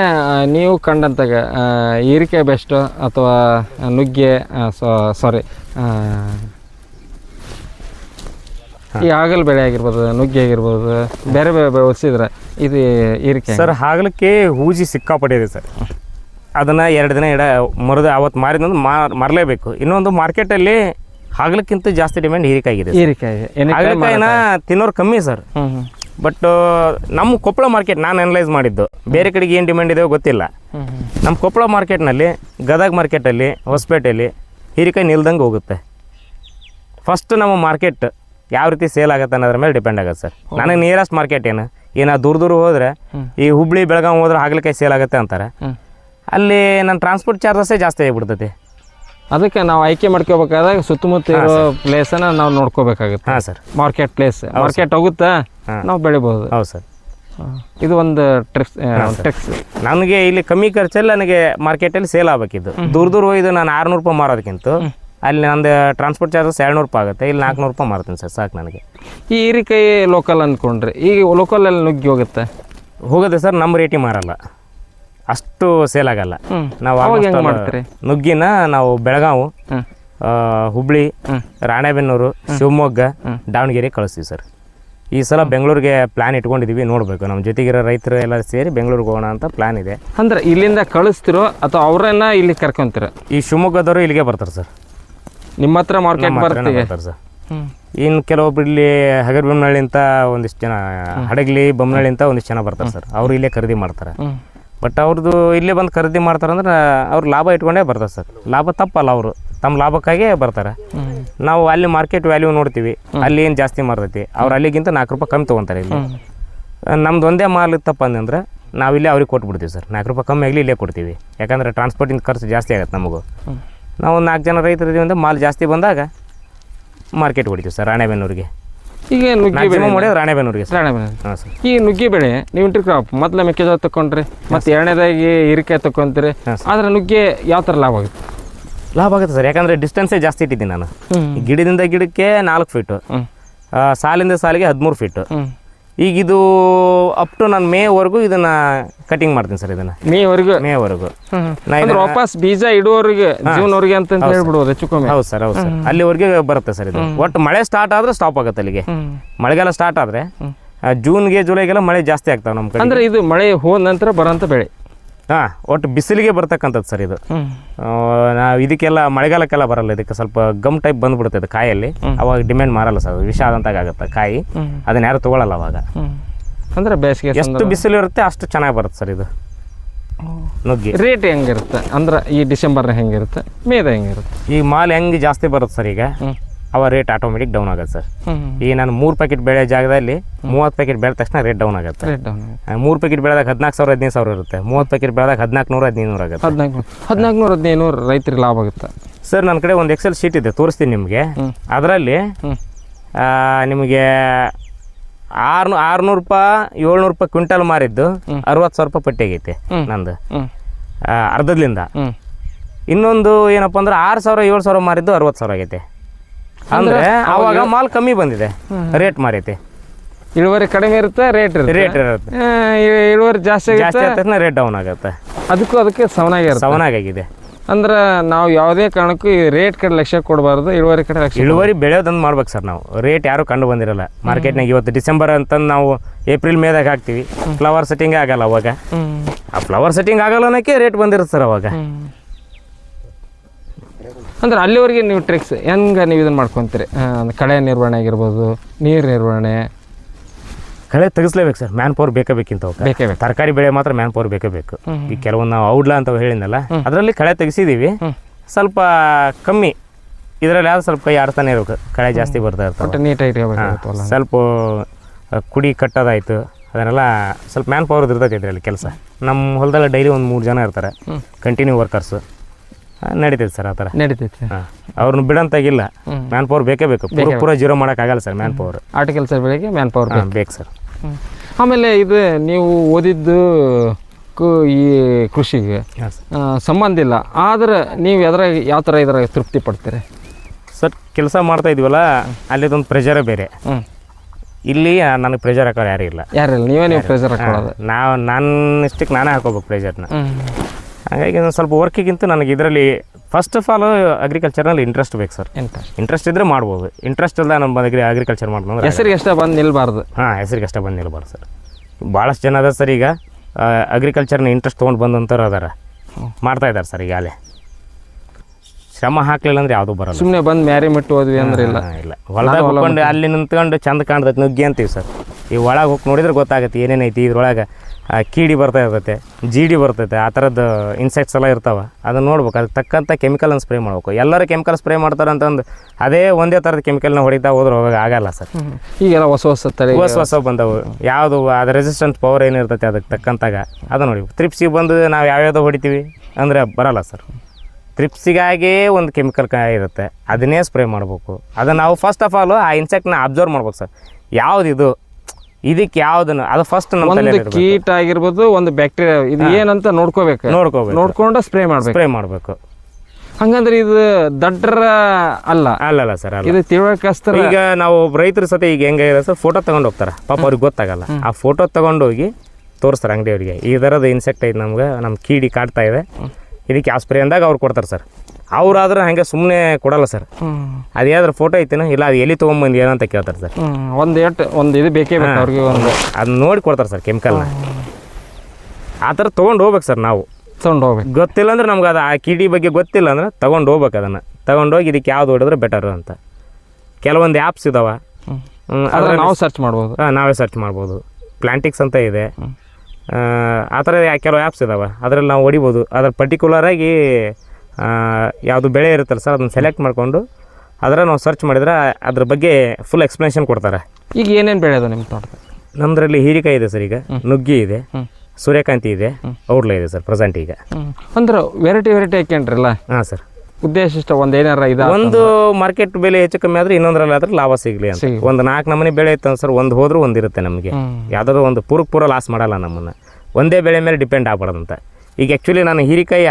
Speaker 2: ನೀವು ಕಂಡಂತಾಗ ಹೀರಿಕೆ ಹೀರಿಕಾಯಿ ಬೆಸ್ಟ್ ಅಥವಾ ನುಗ್ಗೆ ಸಾರಿ ಈ ಹಾಗಲ್ ಬೆಳೆ ಆಗಿರ್ಬೋದು ನುಗ್ಗೆ ಆಗಿರ್ಬೋದು ಬೇರೆ ಬೇರೆ ಬೆಳೆಸಿದ್ರೆ ಇದು ಹೀರಿಕೆ
Speaker 1: ಸರ್ ಹಾಗಲಕ್ಕೆ ಹೂಜಿ ಸಿಕ್ಕಾಪಟ್ಟೆ ಇದೆ ಸರ್ ಅದನ್ನು ಎರಡು ದಿನ ಇಡ ಮರದ ಅವತ್ತು ಮಾರಿದಂದು ಮಾರಲೇಬೇಕು. ಇನ್ನೊಂದು ಮಾರ್ಕೆಟಲ್ಲಿ ಹಾಗಲಕ್ಕಿಂತ ಜಾಸ್ತಿ ಡಿಮ್ಯಾಂಡ್
Speaker 2: ಹೀರಿಕಾಯಿ ಎನಿ
Speaker 1: ಹಾಗಲಕಾಯಿನ ತಿನ್ನೋರು ಕಮ್ಮಿ ಸರ್ ಬಟ್ ನಮ್ಮ ಕೊಪ್ಪಳ ಮಾರ್ಕೆಟ್ ನಾನು ಅನಲೈಸ್ ಮಾಡಿದ್ದು. ಬೇರೆ ಕಡೆಗೆ ಏನು ಡಿಮ್ಯಾಂಡ್ ಇದೆಯೋ ಗೊತ್ತಿಲ್ಲ. ನಮ್ಮ ಕೊಪ್ಪಳ ಮಾರ್ಕೆಟ್ನಲ್ಲಿ ಗದಗ ಮಾರ್ಕೆಟಲ್ಲಿ ಹೊಸಪೇಟೆಯಲ್ಲಿ ಹೀರಿಕಾಯಿ ನಿಲ್ದಂಗೆ ಹೋಗುತ್ತೆ. ಫಸ್ಟ್ ನಮ್ಮ ಮಾರ್ಕೆಟ್ ಯಾವ ರೀತಿ ಸೇಲ್ ಆಗುತ್ತೆ ಅನ್ನೋದ್ರ ಮೇಲೆ ಡಿಪೆಂಡ್ ಆಗುತ್ತೆ ಸರ್. ನನಗೆ ನಿಯರೆಸ್ಟ್ ಮಾರ್ಕೆಟ್ ಏನು? ಏನು ದೂರ ದೂರ ಹೋದರೆ ಈ ಹುಬ್ಳಿ ಬೆಳಗಾವಿ ಹೋದ್ರೆ ಹಾಗಲಕಾಯಿ ಸೇಲ್ ಆಗುತ್ತೆ ಅಂತಾರೆ. ಅಲ್ಲಿ ನನ್ನ ಟ್ರಾನ್ಸ್ಪೋರ್ಟ್ ಚಾರ್ಜಸ್ಸೇ ಜಾಸ್ತಿ ಆಗಿಬಿಡ್ತೈತಿ.
Speaker 2: ಅದಕ್ಕೆ ನಾವು ಆಯ್ಕೆ ಮಾಡ್ಕೋಬೇಕಾದಾಗ ಸುತ್ತಮುತ್ತ ಇರೋ ಪ್ಲೇಸನ್ನ ನಾವು ನೋಡ್ಕೋಬೇಕಾಗುತ್ತೆ.
Speaker 1: ಹಾಂ ಸರ್.
Speaker 2: ಮಾರ್ಕೆಟ್ ಪ್ಲೇಸ್ ಮಾರ್ಕೆಟ್ ಹೋಗುತ್ತಾ? ನಾವು ಬೆಳಿಬೋದು.
Speaker 1: ಹೌದು ಸರ್.
Speaker 2: ಇದು ಒಂದು ಟ್ರಿಕ್ಸ್ ಟ್ರಿಕ್ಸ್
Speaker 1: ನನಗೆ ಇಲ್ಲಿ ಕಮ್ಮಿ ಖರ್ಚಲ್ಲಿ ನನಗೆ ಮಾರ್ಕೆಟಲ್ಲಿ ಸೇಲ್ ಆಗಬೇಕಿದ್ದು ದೂರ ದೂರ ಹೋಗಿದ್ದು ನಾನು ಆರುನೂರು ರೂಪಾಯಿ ಮಾರೋದಕ್ಕಿಂತ ಅಲ್ಲಿ ನಂದು ಟ್ರಾನ್ಸ್ಪೋರ್ಟ್ ಚಾರ್ಜಸ್ ಎರಡುನೂರು ರೂಪಾಯಿ ಆಗುತ್ತೆ. ಇಲ್ಲಿ ನಾಲ್ಕುನೂರು ರೂಪಾಯಿ ಮಾರ್ತೀನಿ ಸರ್. ಸಾಕು ನನಗೆ.
Speaker 2: ಈ ಹೀರಿಕಾಯಿ ಲೋಕಲ್ ಅಂದ್ಕೊಂಡ್ರೆ ಈಗ ಲೋಕಲಲ್ಲಿ ನುಗ್ಗಿ ಹೋಗುತ್ತೆ?
Speaker 1: ಹೋಗುತ್ತೆ ಸರ್. ನಮ್ಮ ರೇಟಿಗೆ ಮಾರಲ್ಲ. ಅಷ್ಟು ಸೇಲ್ ಆಗಲ್ಲ. ನಾವು almost all? ನುಗ್ಗಿನ ನಾವು ಬೆಳಗಾವು. ಆ, ಹುಬ್ಳಿ. ರಾಣೆಬೆನ್ನೂರು ಶಿವಮೊಗ್ಗ ದಾವಣಗೆರೆ ಕಳಿಸ್ತೀವಿ ಸರ್ ಈ ಸಲ ಬೆಂಗಳೂರಿಗೆ ಪ್ಲಾನ್ ಇಟ್ಕೊಂಡಿದೀವಿ ನೋಡಬೇಕು. ನಮ್ಮ ಜೊತೆಗಿರೋ ರೈತರು ಎಲ್ಲ ಸೇರಿ ಬೆಂಗಳೂರಿಗೆ ಹೋಗೋಣ ಅಂತ ಪ್ಲಾನ್ ಇದೆ.
Speaker 2: ಅಂದ್ರೆ ಇಲ್ಲಿಂದ ಕಳಿಸ್ತಿರೋ ಅಥವಾ ಅವರನ್ನ ಇಲ್ಲಿ ಕರ್ಕೊಂತೀರ?
Speaker 1: ಈ ಶಿವಮೊಗ್ಗದವರು ಇಲ್ಲಿಗೆ ಬರ್ತಾರೆ ಸರ್
Speaker 2: ನಿಮ್ಮ ಹತ್ರ ಮಾರ್ಕೆಟ್
Speaker 1: ನಮ್ಮ ಹತ್ರನೇ
Speaker 2: ಬರ್ತೀವಿ.
Speaker 1: ಬರ್ತಾರೆ ಸರ್ ಇನ್ನು ಕೆಲವೊಬ್ರು ಇಲ್ಲಿ ಹಗರ್ಬೊಮ್ಮನಹಳ್ಳಿ ಅಂತ ಒಂದಿಷ್ಟು ಜನ ಹಡಗ್ಲಿ ಬೊಮ್ಮನಹಳ್ಳಿ ಅಂತ ಒಂದಿಷ್ಟು ಜನ ಬರ್ತಾರೆ ಸರ್ ಅವ್ರು ಇಲ್ಲೇ ಖರೀದಿ ಮಾಡ್ತಾರೆ. ಬಟ್ ಅವ್ರದ್ದು ಇಲ್ಲೇ ಬಂದು ಖರೀದಿ ಮಾಡ್ತಾರಂದ್ರೆ ಅವ್ರು ಲಾಭ ಇಟ್ಕೊಂಡೇ ಬರ್ತಾರೆ ಸರ್. ಲಾಭ ತಪ್ಪಲ್ಲ ಅವರು. ತಮ್ಮ ಲಾಭಕ್ಕಾಗೇ ಬರ್ತಾರೆ. ನಾವು ಅಲ್ಲಿ ಮಾರ್ಕೆಟ್ ವ್ಯಾಲ್ಯೂ ನೋಡ್ತೀವಿ. ಅಲ್ಲಿ ಏನು ಜಾಸ್ತಿ ಮಾರ್ತೈತಿ. ಅವ್ರು ಅಲ್ಲಿಗಿಂತ ನಾಲ್ಕು ರೂಪಾಯಿ ಕಮ್ಮಿ ತೊಗೊತಾರೆ ಇಲ್ಲಿ. ನಮ್ದು ಒಂದೇ ಮಾಲ್ ಇತ್ತಪ್ಪ ಅಂದ್ರೆ ನಾವು ಇಲ್ಲೇ ಅವ್ರಿಗೆ ಕೊಟ್ಬಿಡ್ತೀವಿ ಸರ್. ನಾಲ್ಕು ರೂಪಾಯಿ ಕಮ್ಮಿ ಆಗಲಿ ಇಲ್ಲೇ ಕೊಡ್ತೀವಿ. ಯಾಕಂದರೆ ಟ್ರಾನ್ಸ್ಪೋರ್ಟಿಂದ ಖರ್ಚು ಜಾಸ್ತಿ ಆಗುತ್ತೆ ನಮಗೂ. ನಾವು ಒಂದು ನಾಲ್ಕು ಜನ ರೈತರು ಅಂದರೆ ಅಂದ್ರೆ ಮಾಲ್ ಜಾಸ್ತಿ ಬಂದಾಗ ಮಾರ್ಕೆಟ್ ಹೊಡಿತೀವಿ ಸರ್ ರಾಣೆಬೆನ್ನೂರಿಗೆ.
Speaker 2: ಈಗ ನುಗ್ಗಿ ಬೆಳೆ
Speaker 1: ಮ್ಯಾಕ್ಸಿಮಮ್ ಹೊಡೆಯೋದು ರಾಣೆಬೆನ್ನೂರಿಗೆ ಸರ್. ಹಾಂ ಸರ್.
Speaker 2: ಈ ನುಗ್ಗಿ ಬೆಳೆ ನೀವು ಇಂಟರ್ ಕ್ರಾಪ್ ಮೊದಲ ಮೆಕ್ಕೆಜೋಳ ತಕೊಂಡ್ರಿ ಮತ್ತೆ ಎರಡನೇದಾಗಿ ಹೀರಿಕಾಯಿ ತಕೊಂತೀರಿ
Speaker 1: ಹಾಂ
Speaker 2: ಆದ್ರೆ ನುಗ್ಗೆ ಯಾವ ಥರ ಲಾಭ ಆಗುತ್ತೆ?
Speaker 1: ಲಾಭ ಆಗುತ್ತೆ ಸರ್. ಯಾಕಂದರೆ ಡಿಸ್ಟೆನ್ಸೇ ಜಾಸ್ತಿ ಇಟ್ಟಿದ್ದೀನಿ ನಾನು.
Speaker 2: ಹ್ಮ್.
Speaker 1: ಗಿಡದಿಂದ ಗಿಡಕ್ಕೆ ನಾಲ್ಕು ಫೀಟು
Speaker 2: ಹ್ಮ್.
Speaker 1: ಆ, ಸಾಲಿಂದ ಸಾಲಿಗೆ ಹದಿಮೂರು ಫೀಟು ಈಗ ಇದು ಅಪ್ ಟು ನಾನು ಮೇವರೆಗೂ ಇದನ್ನ ಕಟಿಂಗ್ ಮಾಡ್ತೀನಿ ಸರ್ ಇದನ್ನ.
Speaker 2: ಮೇವರೆಗೂ
Speaker 1: ಮೇವರೆಗೂ
Speaker 2: ವಾಪಸ್ ಬೀಜ ಇಡುವವರಿಗೆ ಜೂನ್ವರೆಗೆ ಅಂತ ಹೇಳ್ಬಿಡುವುದು ಹೆಚ್ಚು ಕಮ್ಮಿ
Speaker 1: ಹೌದು ಸರ್ ಹೌದು ಸರ್. ಅಲ್ಲಿವರೆಗೆ ಬರುತ್ತೆ ಸರ್ ಇದು. ಒಟ್ಟು ಮಳೆ ಸ್ಟಾರ್ಟ್ ಆದ್ರೆ ಸ್ಟಾಪ್ ಆಗುತ್ತೆ ಅಲ್ಲಿಗೆ. ಮಳೆಗಾಲ ಸ್ಟಾರ್ಟ್ ಆದ್ರೆ ಜೂನ್ಗೆ ಜುಲೈಗೆಲ್ಲ ಮಳೆ ಜಾಸ್ತಿ ಆಗ್ತಾವೆ ನಮ್ಮ ಕಡೆ
Speaker 2: ಅಂದ್ರೆ ಇದು ಮಳೆ ಹೋದ ನಂತರ ಬರೋಂಥ ಬೆಳೆ.
Speaker 1: ಹಾಂ ಒಟ್ಟು ಬಿಸಿಲಿಗೆ ಬರ್ತಕ್ಕಂಥದ್ದು ಸರ್ ಇದು. ನಾವು ಇದಕ್ಕೆಲ್ಲ ಮಳೆಗಾಲಕ್ಕೆಲ್ಲ ಬರಲ್ಲ ಇದಕ್ಕೆ ಸ್ವಲ್ಪ ಗಮ್ ಟೈಪ್ ಬಂದ್ಬಿಡುತ್ತೆ ಇದು ಕಾಯಲ್ಲಿ. ಅವಾಗ ಡಿಮ್ಯಾಂಡ್ ಮಾರಲ್ಲ ಸರ್ ವಿಷ ಆದಂತಾಗ ಆಗುತ್ತೆ ಕಾಯಿ. ಅದನ್ನ ಯಾರು ತಗೊಳ್ಳಲ್ಲ ಅವಾಗ.
Speaker 2: ಅಂದ್ರೆ ಬೇಸಿಗೆ
Speaker 1: ಎಷ್ಟು ಬಿಸಿಲು ಇರುತ್ತೆ ಅಷ್ಟು ಚೆನ್ನಾಗಿ ಬರುತ್ತೆ ಸರ್ ಇದು. ನುಗ್ಗಿ.
Speaker 2: ರೇಟ್ ಹೆಂಗಿರುತ್ತೆ? ಅಂದ್ರೆ ಈ ಡಿಸೆಂಬರ್ ಹೆಂಗಿರುತ್ತೆ? ಮೇದ ಹೆಂಗಿರುತ್ತೆ?
Speaker 1: ಈ ಮಾಲ್ ಹೆಂಗೆ ಜಾಸ್ತಿ ಬರುತ್ತೆ ಸರ್ ಈಗ. ಅವ ರೇಟ್ ಆಟೋಮೆಟಿಕ್ ಡೌನ್ ಆಗುತ್ತೆ ಸರ್. ಈಗ ನಾನು ಮೂರು ಪ್ಯಾಕೆಟ್ ಬೆಳೆ ಜಾಗದಲ್ಲಿ ಮೂವತ್ತು ಪ್ಯಾಕೆಟ್ ಬೆಳೆದ ತಕ್ಷಣ ರೇಟ್ ಡೌನ್ ಆಗುತ್ತೆ. ಮೂರು ಪ್ಯಾಕೆಟ್ ಬೆಳೆದಾಗ ಹದಿನಾಲ್ಕು ಸಾವಿರ ಹದಿನೈದು ಸಾವಿರ ಇರುತ್ತೆ. ಮೂವತ್ತು ಪ್ಯಾಕೆಟ್ ಬೆಳೆದಾಗ ಹದಿನಾಲ್ಕು ನೂರು ಹದಿನೈದು ನೂರು ಆಗುತ್ತೆ.
Speaker 2: ಹದಿನಾಲ್ಕು ಹದಿನಾಲ್ಕು ನೂರು ಹದಿನೈದು ನೂರು ರೈತರಿಗೆ ಲಾಭ ಆಗುತ್ತೆ.
Speaker 1: ಸರ್ ನನ್ನ ಕಡೆ ಒಂದು ಎಕ್ಸೆಲ್ ಶೀಟ್ ಇದೆ ತೋರಿಸ್ತೀನಿ ನಿಮಗೆ. ಅದರಲ್ಲಿ. ನಿಮಗೆ ಆರ್ನೂ ಆರುನೂರು ರೂಪಾಯಿ ಏಳ್ನೂರು ರೂಪಾಯಿ ಕ್ವಿಂಟಲ್ ಮಾರಿದ್ದು ಅರವತ್ತು ಸಾವಿರ ರೂಪಾಯಿ ಪಟ್ಟಿ ಆಗೈತೆ. ನಂದು.
Speaker 2: ಹ್ಞೂ
Speaker 1: ಇನ್ನೊಂದು ಏನಪ್ಪ ಅಂದ್ರೆ ಆರು ಸಾವಿರ ಏಳು ಸಾವಿರ ಮಾರಿದ್ದು ಅರವತ್ತು ಸಾವಿರ ಆಗೈತೆ. ಅಂದರೆ ಅವಾಗ ಮಾಲ್ ಕಮ್ಮಿ ಬಂದಿದೆ. ರೇಟ್ ಮಾರೈತಿ.
Speaker 2: ಇಳುವರಿ ಕಡಿಮೆ ಇರುತ್ತೆ ರೇಟ್ ಇರುತ್ತೆ.
Speaker 1: ರೇಟ್ ಇರುತ್ತೆ.
Speaker 2: ಇಳುವರಿ ಜಾಸ್ತಿ
Speaker 1: ಜಾಸ್ತಿ
Speaker 2: ಆಗುತ್ತೆ
Speaker 1: ತಕ್ಷಣ ರೇಟ್ ಡೌನ್ ಆಗುತ್ತೆ.
Speaker 2: ಅದಕ್ಕೂ ಅದಕ್ಕೆ ಸಮನಾಗಿರುತ್ತೆ
Speaker 1: ಸವನಾಗಿದೆ
Speaker 2: ಅಂದ್ರೆ ನಾವು ಯಾವುದೇ ಕಾರಣಕ್ಕೂ ಈ ರೇಟ್ ಕಡೆ ಲಕ್ಷ್ಯ ಕೊಡಬಾರ್ದು ಇಳುವರಿ ಕಡೆ ಲಕ್ಷ್ಯ
Speaker 1: ಇಳುವರಿ ಬೆಳೆಯೋದಂದು ಮಾಡ್ಬೇಕು ಸರ್ ನಾವು. ರೇಟ್ ಯಾರು ಕಂಡು ಬಂದಿರಲ್ಲ. ಮಾರ್ಕೆಟ್ನಾಗ ಇವತ್ತು ಡಿಸೆಂಬರ್ ಅಂತಂದು ನಾವು ಏಪ್ರಿಲ್ ಮೇದಾಗ ಹಾಕ್ತೀವಿ. ಫ್ಲವರ್ ಸೆಟ್ಟಿಂಗ್ ಆಗಲ್ಲ ಅವಾಗ. ಆ ಫ್ಲವರ್ ಸೆಟ್ಟಿಂಗ್ ಆಗಲ್ಲ ಅನ್ನೋಕ್ಕೆ ರೇಟ್ ಬಂದಿರುತ್ತೆ ಸರ್ ಅವಾಗ.
Speaker 2: ಅಂದ್ರೆ ಅಲ್ಲಿವರೆಗೆ ನೀವು ಟ್ರಿಕ್ಸ್ ಹೆಂಗೆ ನೀವು ಇದನ್ನು ಮಾಡ್ಕೊತೀರಿ? ಕಳೆ ನಿರ್ವಹಣೆ ಆಗಿರ್ಬೋದು ನೀರು ನಿರ್ವಹಣೆ.
Speaker 1: ಕಳೆ ತೆಗಿಸ್ಲೇಬೇಕು ಸರ್. ಮ್ಯಾನ್ ಪವರ್ ಬೇಕೇ ಬೇಕಿಂತ
Speaker 2: ಬೇಕೇ ಬೇಕು.
Speaker 1: ತರಕಾರಿ ಬೆಳೆ ಮಾತ್ರ ಮ್ಯಾನ್ ಪವರ್ ಬೇಕೇ. ಬೇಕು ಈ ಕೆಲವೊಂದು ನಾವು ಔಡ್ಲಾ ಅಂತ ಹೇಳಿದ್ನಲ್ಲ ಅದರಲ್ಲಿ ಕಳೆ ತೆಗಿಸಿದ್ದೀವಿ ಸ್ವಲ್ಪ ಕಮ್ಮಿ. ಇದರಲ್ಲಿ ಯಾವ್ದು ಸ್ವಲ್ಪ ಕೈ ಆಡ್ತಾನೆ ಇರಬೇಕು. ಕಳೆ ಜಾಸ್ತಿ ಬರ್ತಾ ಇರ್ತಾವೆ.
Speaker 2: ಒಟ್ಟು ನೀಟಾಗಿ
Speaker 1: ಸ್ವಲ್ಪ ಕುಡಿ ಕಟ್ಟೋದಾಯ್ತು. ಅದನ್ನೆಲ್ಲ ಸ್ವಲ್ಪ ಮ್ಯಾನ್ ಪವರ್ ಇರ್ತೈತೆ ಇದರಲ್ಲಿ ಕೆಲಸ ನಮ್ಮ ಹೊಲದಲ್ಲಿ ಡೈಲಿ ಒಂದು ಮೂರು ಜನ ಇರ್ತಾರೆ. ಕಂಟಿನ್ಯೂ ವರ್ಕರ್ಸು ನಡೀತೈತೆ ಸರ್ ಆ ಥರ.
Speaker 2: ನಡೀತೈತೆ.
Speaker 1: ಹಾಂ. ಅವ್ರನ್ನ ಬಿಡಂತಾಗಿಲ್ಲ. ಮ್ಯಾನ್ ಪವರ್ ಬೇಕೇ ಬೇಕು. ಪೂರ ಪೂರ ಜೀರೋ ಮಾಡೋಕ್ಕಾಗಲ್ಲ ಸರ್ ಮ್ಯಾನ್ ಪವರ್
Speaker 2: ಆರ್ಟಿಕಲ್ಚರ್ ಬೆಳೆಗೆ ಮ್ಯಾನ್ ಪವರ್
Speaker 1: ಬೇಕು. ಸರ್.
Speaker 2: ಆಮೇಲೆ ಇದು ನೀವು ಓದಿದ್ದು ಈ ಕೃಷಿಗೆ. ಸಂಬಂಧ ಇಲ್ಲ. ಆದ್ರೆ ನೀವು ಎದ್ರಾಗ ಯಾವ ಥರ ಇದ್ರಾಗ ತೃಪ್ತಿ ಪಡ್ತೀರಿ?
Speaker 1: ಸರ್ ಕೆಲಸ ಮಾಡ್ತಾ ಇದೀವಲ್ಲ ಅಲ್ಲಿದೊಂದು ಪ್ರೆಷರೇ ಬೇರೆ. ಇಲ್ಲಿ ನನಗೆ ಪ್ರೆಷರ್ ಹಾಕೋರು ಯಾರು ಇಲ್ಲ.
Speaker 2: ಯಾರಿಲ್ಲ? ನೀವೇ ನೀವು ಪ್ರೆಷರ್ ಹಾಕೊಳ್ಳೋದು
Speaker 1: ನಾವು ನನ್ನ ಇಷ್ಟಕ್ಕೆ ನಾನೇ ಹಾಕೋಬೇಕು ಪ್ರೆಷರ್ನ ಹಾಗಾಗಿ ಒಂದು ಸ್ವಲ್ಪ ವರ್ಕಿಗಿಂತ ನನಗೆ ಇದರಲ್ಲಿ ಫಸ್ಟ್ ಆಫ್ ಆಲ್ ಅಗ್ರಿಕಲ್ಚರ್ನಲ್ಲಿ ಇಂಟ್ರೆಸ್ಟ್ ಬೇಕು ಸರ್
Speaker 2: ಎಂತ?
Speaker 1: ಇಂಟ್ರೆಸ್ಟ್ ಇದ್ದರೆ ಮಾಡ್ಬೋದು. ಇಂಟ್ರೆಸ್ಟ್ ಇಲ್ಲ ನಮ್ಮ ಅಗ್ರಿ ಅಗ್ರಿಕಲ್ಚರ್ ಮಾಡ್ಬೋದು
Speaker 2: ಹೆಸರಿಗೆ ಎಷ್ಟೇ ಬಂದು ನಿಲ್ಬಾರ್ದು.
Speaker 1: ಹಾಂ ಹೆಸರಿಗೆ ಅಷ್ಟೇ ಬಂದು ನಿಲ್ಬಾರ್ದು ಸರ್ ಭಾಳಷ್ಟು ಜನ ಅದ ಸರ್ ಈಗ ಅಗ್ರಿಕಲ್ಚರ್ನ ಇಂಟ್ರೆಸ್ಟ್ ತೊಗೊಂಡು ಬಂದಂಥವ್ರು ಅದಾರ. ಮಾಡ್ತಾ ಇದ್ದಾರೆ ಸರ್ ಈಗ ಅಲ್ಲೇ. ಶ್ರಮ ಹಾಕ್ಲಿಲ್ಲ ಅಂದ್ರೆ ಯಾವುದು ಬರಲ್ಲ.
Speaker 2: ಸುಮ್ಮನೆ ಬಂದು ಮ್ಯಾರಿ ಮಿಟ್ಟು ಹೋದ್ವಿ ಅಂದ್ರೆ ಇಲ್ಲ.
Speaker 1: ಇಲ್ಲ. ಹೊಲದಾಗ ಹೋಗ್ಕೊಂಡು ಅಲ್ಲಿ ನಿಂತ್ಕೊಂಡು ಚಂದ ಕಾಣ್ತೈತೆ ನುಗ್ಗಿ ಅಂತೀವಿ ಸರ್ ಈ ಒಳಗೆ ಹೋಗಿ ನೋಡಿದ್ರೆ ಗೊತ್ತಾಗುತ್ತೆ ಏನೇನೈತಿ ಇದ್ರೊಳಗೆ. ಕೀಡಿ ಬರ್ತಾ ಇರ್ತೈತೆ ಜೀಡಿ ಬರ್ತೈತೆ ಆ ಥರದ್ದು ಇನ್ಸೆಕ್ಟ್ಸ್ ಎಲ್ಲ ಇರ್ತಾವೆ ಅದನ್ನ ನೋಡ್ಬೇಕು. ಅದಕ್ಕೆ ತಕ್ಕಂಥ ಕೆಮಿಕಲನ್ನು ಸ್ಪ್ರೇ ಮಾಡಬೇಕು. ಎಲ್ಲರೂ ಕೆಮಿಕಲ್ ಸ್ಪ್ರೇ ಮಾಡ್ತಾರೆ ಅಂತಂದು ಅದೇ ಒಂದೇ ಥರದ ಕೆಮಿಕಲ್ನ ಹೊಡಿತಾ ಹೋದ್ರೆ ಹೋಗಾಗ ಆಗಲ್ಲ ಸರ್.
Speaker 2: ಈಗೆಲ್ಲ ಹೊಸ ಹೊಸ ತಲೆ
Speaker 1: ಹೊಸ ಹೊಸ ಬಂದವು. ಯಾವುದು ಅದು ರೆಸಿಸ್ಟೆಂಟ್ ಪವರ್ ಏನಿರ್ತೈತೆ ಅದಕ್ಕೆ ತಕ್ಕಂತಾಗ ಅದನ್ನು ನೋಡಿ ತ್ರಿಪ್ಸಿಗೆ ಬಂದು ನಾವು ಯಾವ್ಯಾವುದೋ ಹೊಡಿತೀವಿ ಅಂದರೆ ಬರಲ್ಲ ಸರ್. ತ್ರಿಪ್ಸಿಗಾಗೇ ಒಂದು ಕೆಮಿಕಲ್ ಕ ಇರುತ್ತೆ ಅದನ್ನೇ ಸ್ಪ್ರೇ ಮಾಡಬೇಕು. ಅದನ್ನು ನಾವು ಫಸ್ಟ್ ಆಫ್ ಆಲ್ ಆ ಇನ್ಸೆಕ್ಟ್ನ ಅಬ್ಸರ್ವ್ ಮಾಡ್ಬೇಕು ಸರ್. ಯಾವ್ದು ಇದಕ್ಕೆ ಯಾವ್ದನ್ನು ಅದು ಫಸ್ಟ್ ನಮ್ಮ
Speaker 2: ಒಂದು. ಕೀಟ ಆಗಿರ್ಬೋದು ಒಂದು ಬ್ಯಾಕ್ಟೀರಿಯಾ ಇದು ಏನಂತ ನೋಡ್ಕೋಬೇಕು.
Speaker 1: ನೋಡ್ಕೋಬೇಕು.
Speaker 2: ನೋಡ್ಕೊಂಡು ಸ್ಪ್ರೇ ಮಾಡ್ಬೇಕು.
Speaker 1: ಸ್ಪ್ರೇ ಮಾಡಬೇಕು.
Speaker 2: ಹಂಗಂದ್ರೆ ಇದು ದಡ್ಡರ ಅಲ್ಲ.
Speaker 1: ಸರ್ ಅಲ್ಲ.
Speaker 2: ಇದು ತಿಳುವಳಿಕಸ್ತರ
Speaker 1: ಈಗ ನಾವು ರೈತರ ಸತಿ ಈಗ ಹೆಂಗ ಸರ್ ಫೋಟೋ ತಗೊಂಡು ಹೋಗ್ತಾರೆ. ಪಾಪ ಅವ್ರಿಗೆ ಗೊತ್ತಾಗಲ್ಲ. ಆ ಫೋಟೋ ತಗೊಂಡೋಗಿ ತೋರಿಸ್ತಾರೆ ಅಂಗಡಿಯವರಿಗೆ. ಈ ಥರದ ಇನ್ಸೆಕ್ಟ್ ಐತೆ ನಮ್ಗೆ ನಮ್ಮ ಕೀಡಿ ಕಾಡ್ತಾ ಇದೆ. ಇದಕ್ಕೆ ಯಾವ ಸ್ಪ್ರೇ ಅಂದಾಗ ಅವ್ರು ಕೊಡ್ತಾರೆ ಸರ್. ಅವ್ರಾದ್ರೆ ಹಾಗೆ ಸುಮ್ಮನೆ ಕೊಡಲ್ಲ ಸರ್. ಅದ್ಯಾದ್ರ ಫೋಟೋ ಐತೇನ ಇಲ್ಲ ಅದು ಎಲ್ಲಿ ತೊಗೊಂಬಂದು ಏನಂತ ಕೇಳ್ತಾರೆ ಸರ್.
Speaker 2: ಒಂದು ಏಟ್ ಒಂದು ಇದು ಬೇಕೇ ಬೇಕು ಅವ್ರಿಗೆ ಒಂದು.
Speaker 1: ಅದು ನೋಡಿ ಕೊಡ್ತಾರೆ ಸರ್ ಕೆಮಿಕಲ್ನ ಆ ಥರ ತೊಗೊಂಡು ಹೋಗ್ಬೇಕು ಸರ್ ನಾವು.
Speaker 2: ತೊಗೊಂಡು ಹೋಗ್ಬೇಕು.
Speaker 1: ಗೊತ್ತಿಲ್ಲ ಅಂದ್ರೆ ನಮ್ಗೆ ಅದು ಆ ಕಿಡಿ ಬಗ್ಗೆ ಗೊತ್ತಿಲ್ಲ ಅಂದ್ರೆ ತೊಗೊಂಡು ಹೋಗ್ಬೇಕು ಅದನ್ನು. ತೊಗೊಂಡೋಗಿ ಇದಕ್ಕೆ ಯಾವ್ದು ಹೊಡೆದ್ರೆ ಬೆಟರ್ ಅಂತ. ಕೆಲವೊಂದು ಆ್ಯಪ್ಸ್ ಇದಾವೆ.
Speaker 2: ಆದ್ರೆ ನಾವು ಸರ್ಚ್ ಮಾಡ್ಬೋದು.
Speaker 1: ಹಾಂ ನಾವೇ ಸರ್ಚ್ ಮಾಡ್ಬೋದು. ಪ್ಲಾಂಟಿಕ್ಸ್ ಅಂತ ಇದೆ. ಆ, ಥರ ಕೆಲವು ಆ್ಯಪ್ಸ್ ಇದ್ದಾವೆ ಅದರಲ್ಲಿ ನಾವು ಹೊಡಿಬೋದು. ಅದ್ರ ಪರ್ಟಿಕ್ಯುಲರಾಗಿ ಯಾವುದು ಬೆಳೆ ಇರುತ್ತಲ್ಲ ಸರ್ ಅದನ್ನ ಸೆಲೆಕ್ಟ್ ಮಾಡಿಕೊಂಡು ಅದರ ನಾವು ಸರ್ಚ್ ಮಾಡಿದ್ರೆ ಅದ್ರ ಬಗ್ಗೆ ಫುಲ್ ಎಕ್ಸ್ಪ್ಲನೇಷನ್ ಕೊಡ್ತಾರೆ.
Speaker 2: ಈಗ ಏನೇನು ಬೆಳೆ ನಿಮ್ಮ ತೋಟದಲ್ಲಿ?
Speaker 1: ನಮ್ಮದ್ರಲ್ಲಿ ಹೀರಿಕಾಯಿ ಇದೆ ಸರ್ ಈಗ. ನುಗ್ಗಿ ಇದೆ. ಸೂರ್ಯಕಾಂತಿ ಇದೆ. ಔಡ್ಲ ಇದೆ ಸರ್ ಪ್ರೆಸೆಂಟ್ ಈಗ.
Speaker 2: ಅಂದ್ರೆ ವೆರೈಟಿ ವೆರೈಟಿ ಹಾಕ್ಯಂಡ್ರಲ್ಲ?
Speaker 1: ಹಾಂ ಸರ್
Speaker 2: ಉದ್ದೇಶ ಇಷ್ಟ ಒಂದು ಏನಾರ ಇದು
Speaker 1: ಒಂದು ಮಾರ್ಕೆಟ್ ಬೆಲೆ ಹೆಚ್ಚು ಕಮ್ಮಿ ಆದ್ರೆ ಇನ್ನೊಂದ್ರಲ್ಲಿ ಆದ್ರೆ ಲಾಭ ಸಿಗ್ಲಿ ಅಂತ. ಒಂದು ನಾಲ್ಕು ನಮೂನಿ ಬೆಳೆ ಇತ್ತು ಸರ್ ಒಂದು ಹೋದ್ರೂ ಒಂದು ಇರುತ್ತೆ ನಮಗೆ. ಯಾವ್ದಾದ್ರು ಒಂದು ಪೂರಕ್ ಪೂರ ಲಾಸ್ ಮಾಡಲ್ಲ ನಮ್ಮನ್ನ. ಒಂದೇ ಬೆಳೆ ಮೇಲೆ ಡಿಪೆಂಡ್ ಆಗ್ಬಾರ್ದಂತ. ಈಗ ಆ್ಯಕ್ಚುಲಿ ನಾನು ಹೀರಿಕಾಯಿ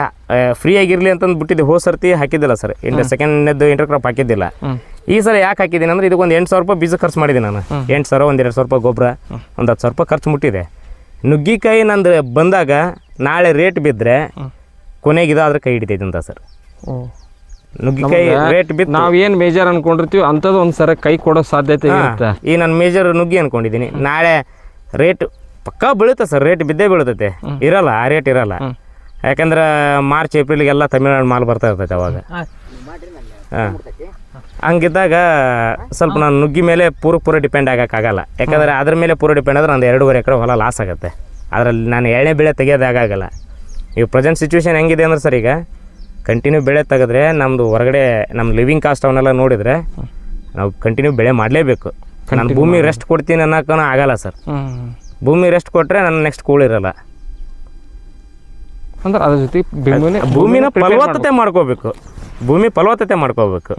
Speaker 1: ಫ್ರೀ ಆಗಿರಲಿ ಅಂತಂದು ಬಿಟ್ಟಿದ್ದೆ. ಹೋದ ಸರ್ತಿ ಹಾಕಿದ್ದಿಲ್ಲ ಸರ್. ಇಂಡ ಸೆಕೆಂಡ್ ಇಂಟರ್ ಕ್ರಾಪ್ ಹಾಕಿದ್ದಿಲ್ಲ. ಈ ಸಲ ಯಾಕೆ ಹಾಕಿದ್ದೀನಿ ಅಂದ್ರೆ ಇದಕ್ಕೆ ಒಂದು ಎಂಟು ಸಾವಿರ ರೂಪಾಯಿ ಬೀಜ ಖರ್ಚು ಮಾಡಿದ್ದೀನಿ ನಾನು. ಎಂಟು ಸಾವಿರ ಒಂದು ಎರಡು ಸಾವಿರ ರೂಪಾಯಿ ಗೊಬ್ಬರ ಒಂದು ಹತ್ತು ಸಾವಿರ ರೂಪಾಯಿ ಖರ್ಚು ಮುಟ್ಟಿದೆ. ನುಗ್ಗಿಕಾಯಿ ನಂದು ಬಂದಾಗ ನಾಳೆ ರೇಟ್ ಬಿದ್ದರೆ ಕೊನೆಗೆ ಇದಾದ್ರೆ ಕೈ ಹಿಡಿತೈತೆ ಅಂತ ಸರ್. ನುಗ್ಗಿಕಾಯಿ ರೇಟ್ ಬಿತ್ತು.
Speaker 2: ನಾವ್ ಏನ್ ಮೇಜರ್ ಅನ್ಕೊಂಡಿರ್ತೀವಿ ಅಂಥದ್ದು ಒಂದು ಸರ ಕೈ ಕೊಡೋ ಸಾಧ್ಯತೆ ಇರುತ್ತೆ.
Speaker 1: ಈ ನಾನು ಮೇಜರ್ ನುಗ್ಗಿ ಅನ್ಕೊಂಡಿದ್ದೀನಿ ನಾಳೆ ರೇಟ್ ಪಕ್ಕಾ ಬೀಳುತ್ತೆ ಸರ್ ರೇಟ್ ಬಿದ್ದೇ ಬೀಳ್ತೈತೆ ಇರಲ್ಲ ಆ ರೇಟ್ ಇರಲ್ಲ. ಯಾಕಂದ್ರೆ ಮಾರ್ಚ್ ಏಪ್ರಿಲ್ಗೆಲ್ಲ ತಮಿಳ್ನಾಡು ಮಾಲ್ ಬರ್ತಾ ಇರ್ತೈತೆ ಅವಾಗ. ಹಾಂ. ಹಂಗಿದ್ದಾಗ ಸ್ವಲ್ಪ ನಾನು ನುಗ್ಗಿ ಮೇಲೆ ಪೂರ ಪೂರ ಡಿಪೆಂಡ್ ಆಗೋಕ್ಕಾಗಲ್ಲ ಯಾಕಂದ್ರೆ ಅದ್ರ ಮೇಲೆ ಪೂರ ಡಿಪೆಂಡ್ ಆದ್ರೆ ನಂದು ಎರಡೂವರೆ ಎಕರೆ ಹೊಲ ಲಾಸ್ ಆಗುತ್ತೆ. ಅದರಲ್ಲಿ ನಾನು ಎಳೆ ಬೆಳೆ ತೆಗಿಯೋದಾಗಲ್ಲ ಈಗ ಪ್ರೆಸೆಂಟ್ ಸಿಚುವೇಶನ್ ಹೆಂಗಿದೆ ಅಂದ್ರೆ ಸರ್ ಈಗ ಕಂಟಿನ್ಯೂ ಬೆಳೆ ತೆಗೆದ್ರೆ ನಮ್ಮದು ಹೊರಗಡೆ ನಮ್ಮ ಲಿವಿಂಗ್ ಕಾಸ್ಟ್ ಅವನ್ನೆಲ್ಲ ನೋಡಿದರೆ ನಾವು ಕಂಟಿನ್ಯೂ ಬೆಳೆ ಮಾಡಲೇಬೇಕು. ನಾನು ಭೂಮಿ ರೆಸ್ಟ್ ಕೊಡ್ತೀನಿ ಅನ್ನೋಕ್ಕೂ ಆಗಲ್ಲ ಸರ್. ಭೂಮಿ ರೆಸ್ಟ್ ಕೊಟ್ಟರೆ ನನ್ನ ನೆಕ್ಸ್ಟ್ ಕೂಳಿರಲ್ಲ
Speaker 2: ಅಂದ್ರೆ ಅದ್ರ ಜೊತೆ ಭೂಮಿನೇ
Speaker 1: ಭೂಮಿನ ಫಲವತ್ತತೆ ಮಾಡ್ಕೋಬೇಕು. ಭೂಮಿ ಫಲವತ್ತತೆ ಮಾಡ್ಕೋಬೇಕು.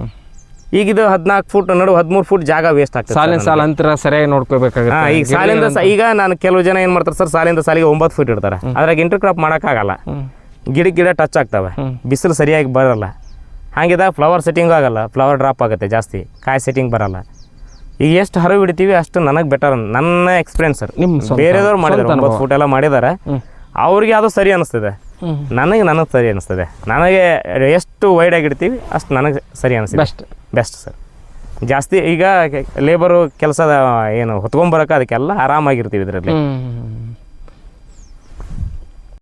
Speaker 1: ಈಗ ಇದು ಹದಿನಾಲ್ಕು ಫುಟ್ ನಡು ಹದಿಮೂರು ಫುಟ್ ಜಾಗ ವೇಸ್ಟ್ ಆಗ್ತದೆ
Speaker 2: ಸಾಲಿನ ಸಾಲ ಅಂತರ ಸರಿಯಾಗಿ ನೋಡ್ಕೋಬೇಕಾಗುತ್ತೆ.
Speaker 1: ಈಗ ಸಾಲಿಂದ ಈಗ ನಾನು ಕೆಲವು ಜನ ಏನು ಮಾಡ್ತಾರೆ ಸರ್ ಸಾಲಿಂದ ಸಾಲಿಗೆ ಒಂಬತ್ತು ಫುಟ್ ಇಡ್ತಾರೆ. ಅದ್ರಾಗ ಇಂಟರ್ ಕ್ರಾಪ್ ಮಾಡೋಕ್ಕಾಗಲ್ಲ ಗಿಡಕ್ಕೆ ಗಿಡ ಟಚ್ ಆಗ್ತವೆ. ಬಿಸಿಲು ಸರಿಯಾಗಿ ಬರಲ್ಲ. ಹಾಗಿದ ಫ್ಲವರ್ ಸೆಟ್ಟಿಂಗ್ ಆಗಲ್ಲ. ಫ್ಲವರ್ ಡ್ರಾಪ್ ಆಗುತ್ತೆ ಜಾಸ್ತಿ. ಕಾಯಿ ಸೆಟ್ಟಿಂಗ್ ಬರಲ್ಲ. ಈಗ ಎಷ್ಟು ಹರವು ಹಿಡಿತೀವಿ ಅಷ್ಟು ನನಗೆ ಬೆಟರ್ ನನ್ನ ಎಕ್ಸ್ಪೀರಿಯನ್ಸ್ ಸರ್
Speaker 2: ನಿಮ್ಮ ಬೇರೆಯವರು
Speaker 1: ಬೇರೆದವ್ರು ಮಾಡಿದ್ದಾರೆ ಒಂಬತ್ತು ಫುಟ್ ಎಲ್ಲ ಮಾಡಿದ್ದಾರೆ. ಅವ್ರಿಗೆ ಅದು ಸರಿ ಅನಿಸ್ತದೆ. ನನಗೆ ನನಗೆ ಸರಿ ಅನ್ನಿಸ್ತದೆ ನನಗೆ ಎಷ್ಟು ವೈಡ್ ಆಗಿಡ್ತೀವಿ ಅಷ್ಟು ನನಗೆ ಸರಿ ಅನಿಸ್ತದೆ.
Speaker 2: ಬೆಸ್ಟ್
Speaker 1: ಬೆಸ್ಟ್ ಸರ್ ಜಾಸ್ತಿ ಈಗ ಲೇಬರು ಕೆಲಸದ ಏನು ಹೊತ್ಕೊಂಬರಕ್ಕೆ ಅದಕ್ಕೆಲ್ಲ ಆರಾಮಾಗಿರ್ತೀವಿ ಇದರಲ್ಲಿ.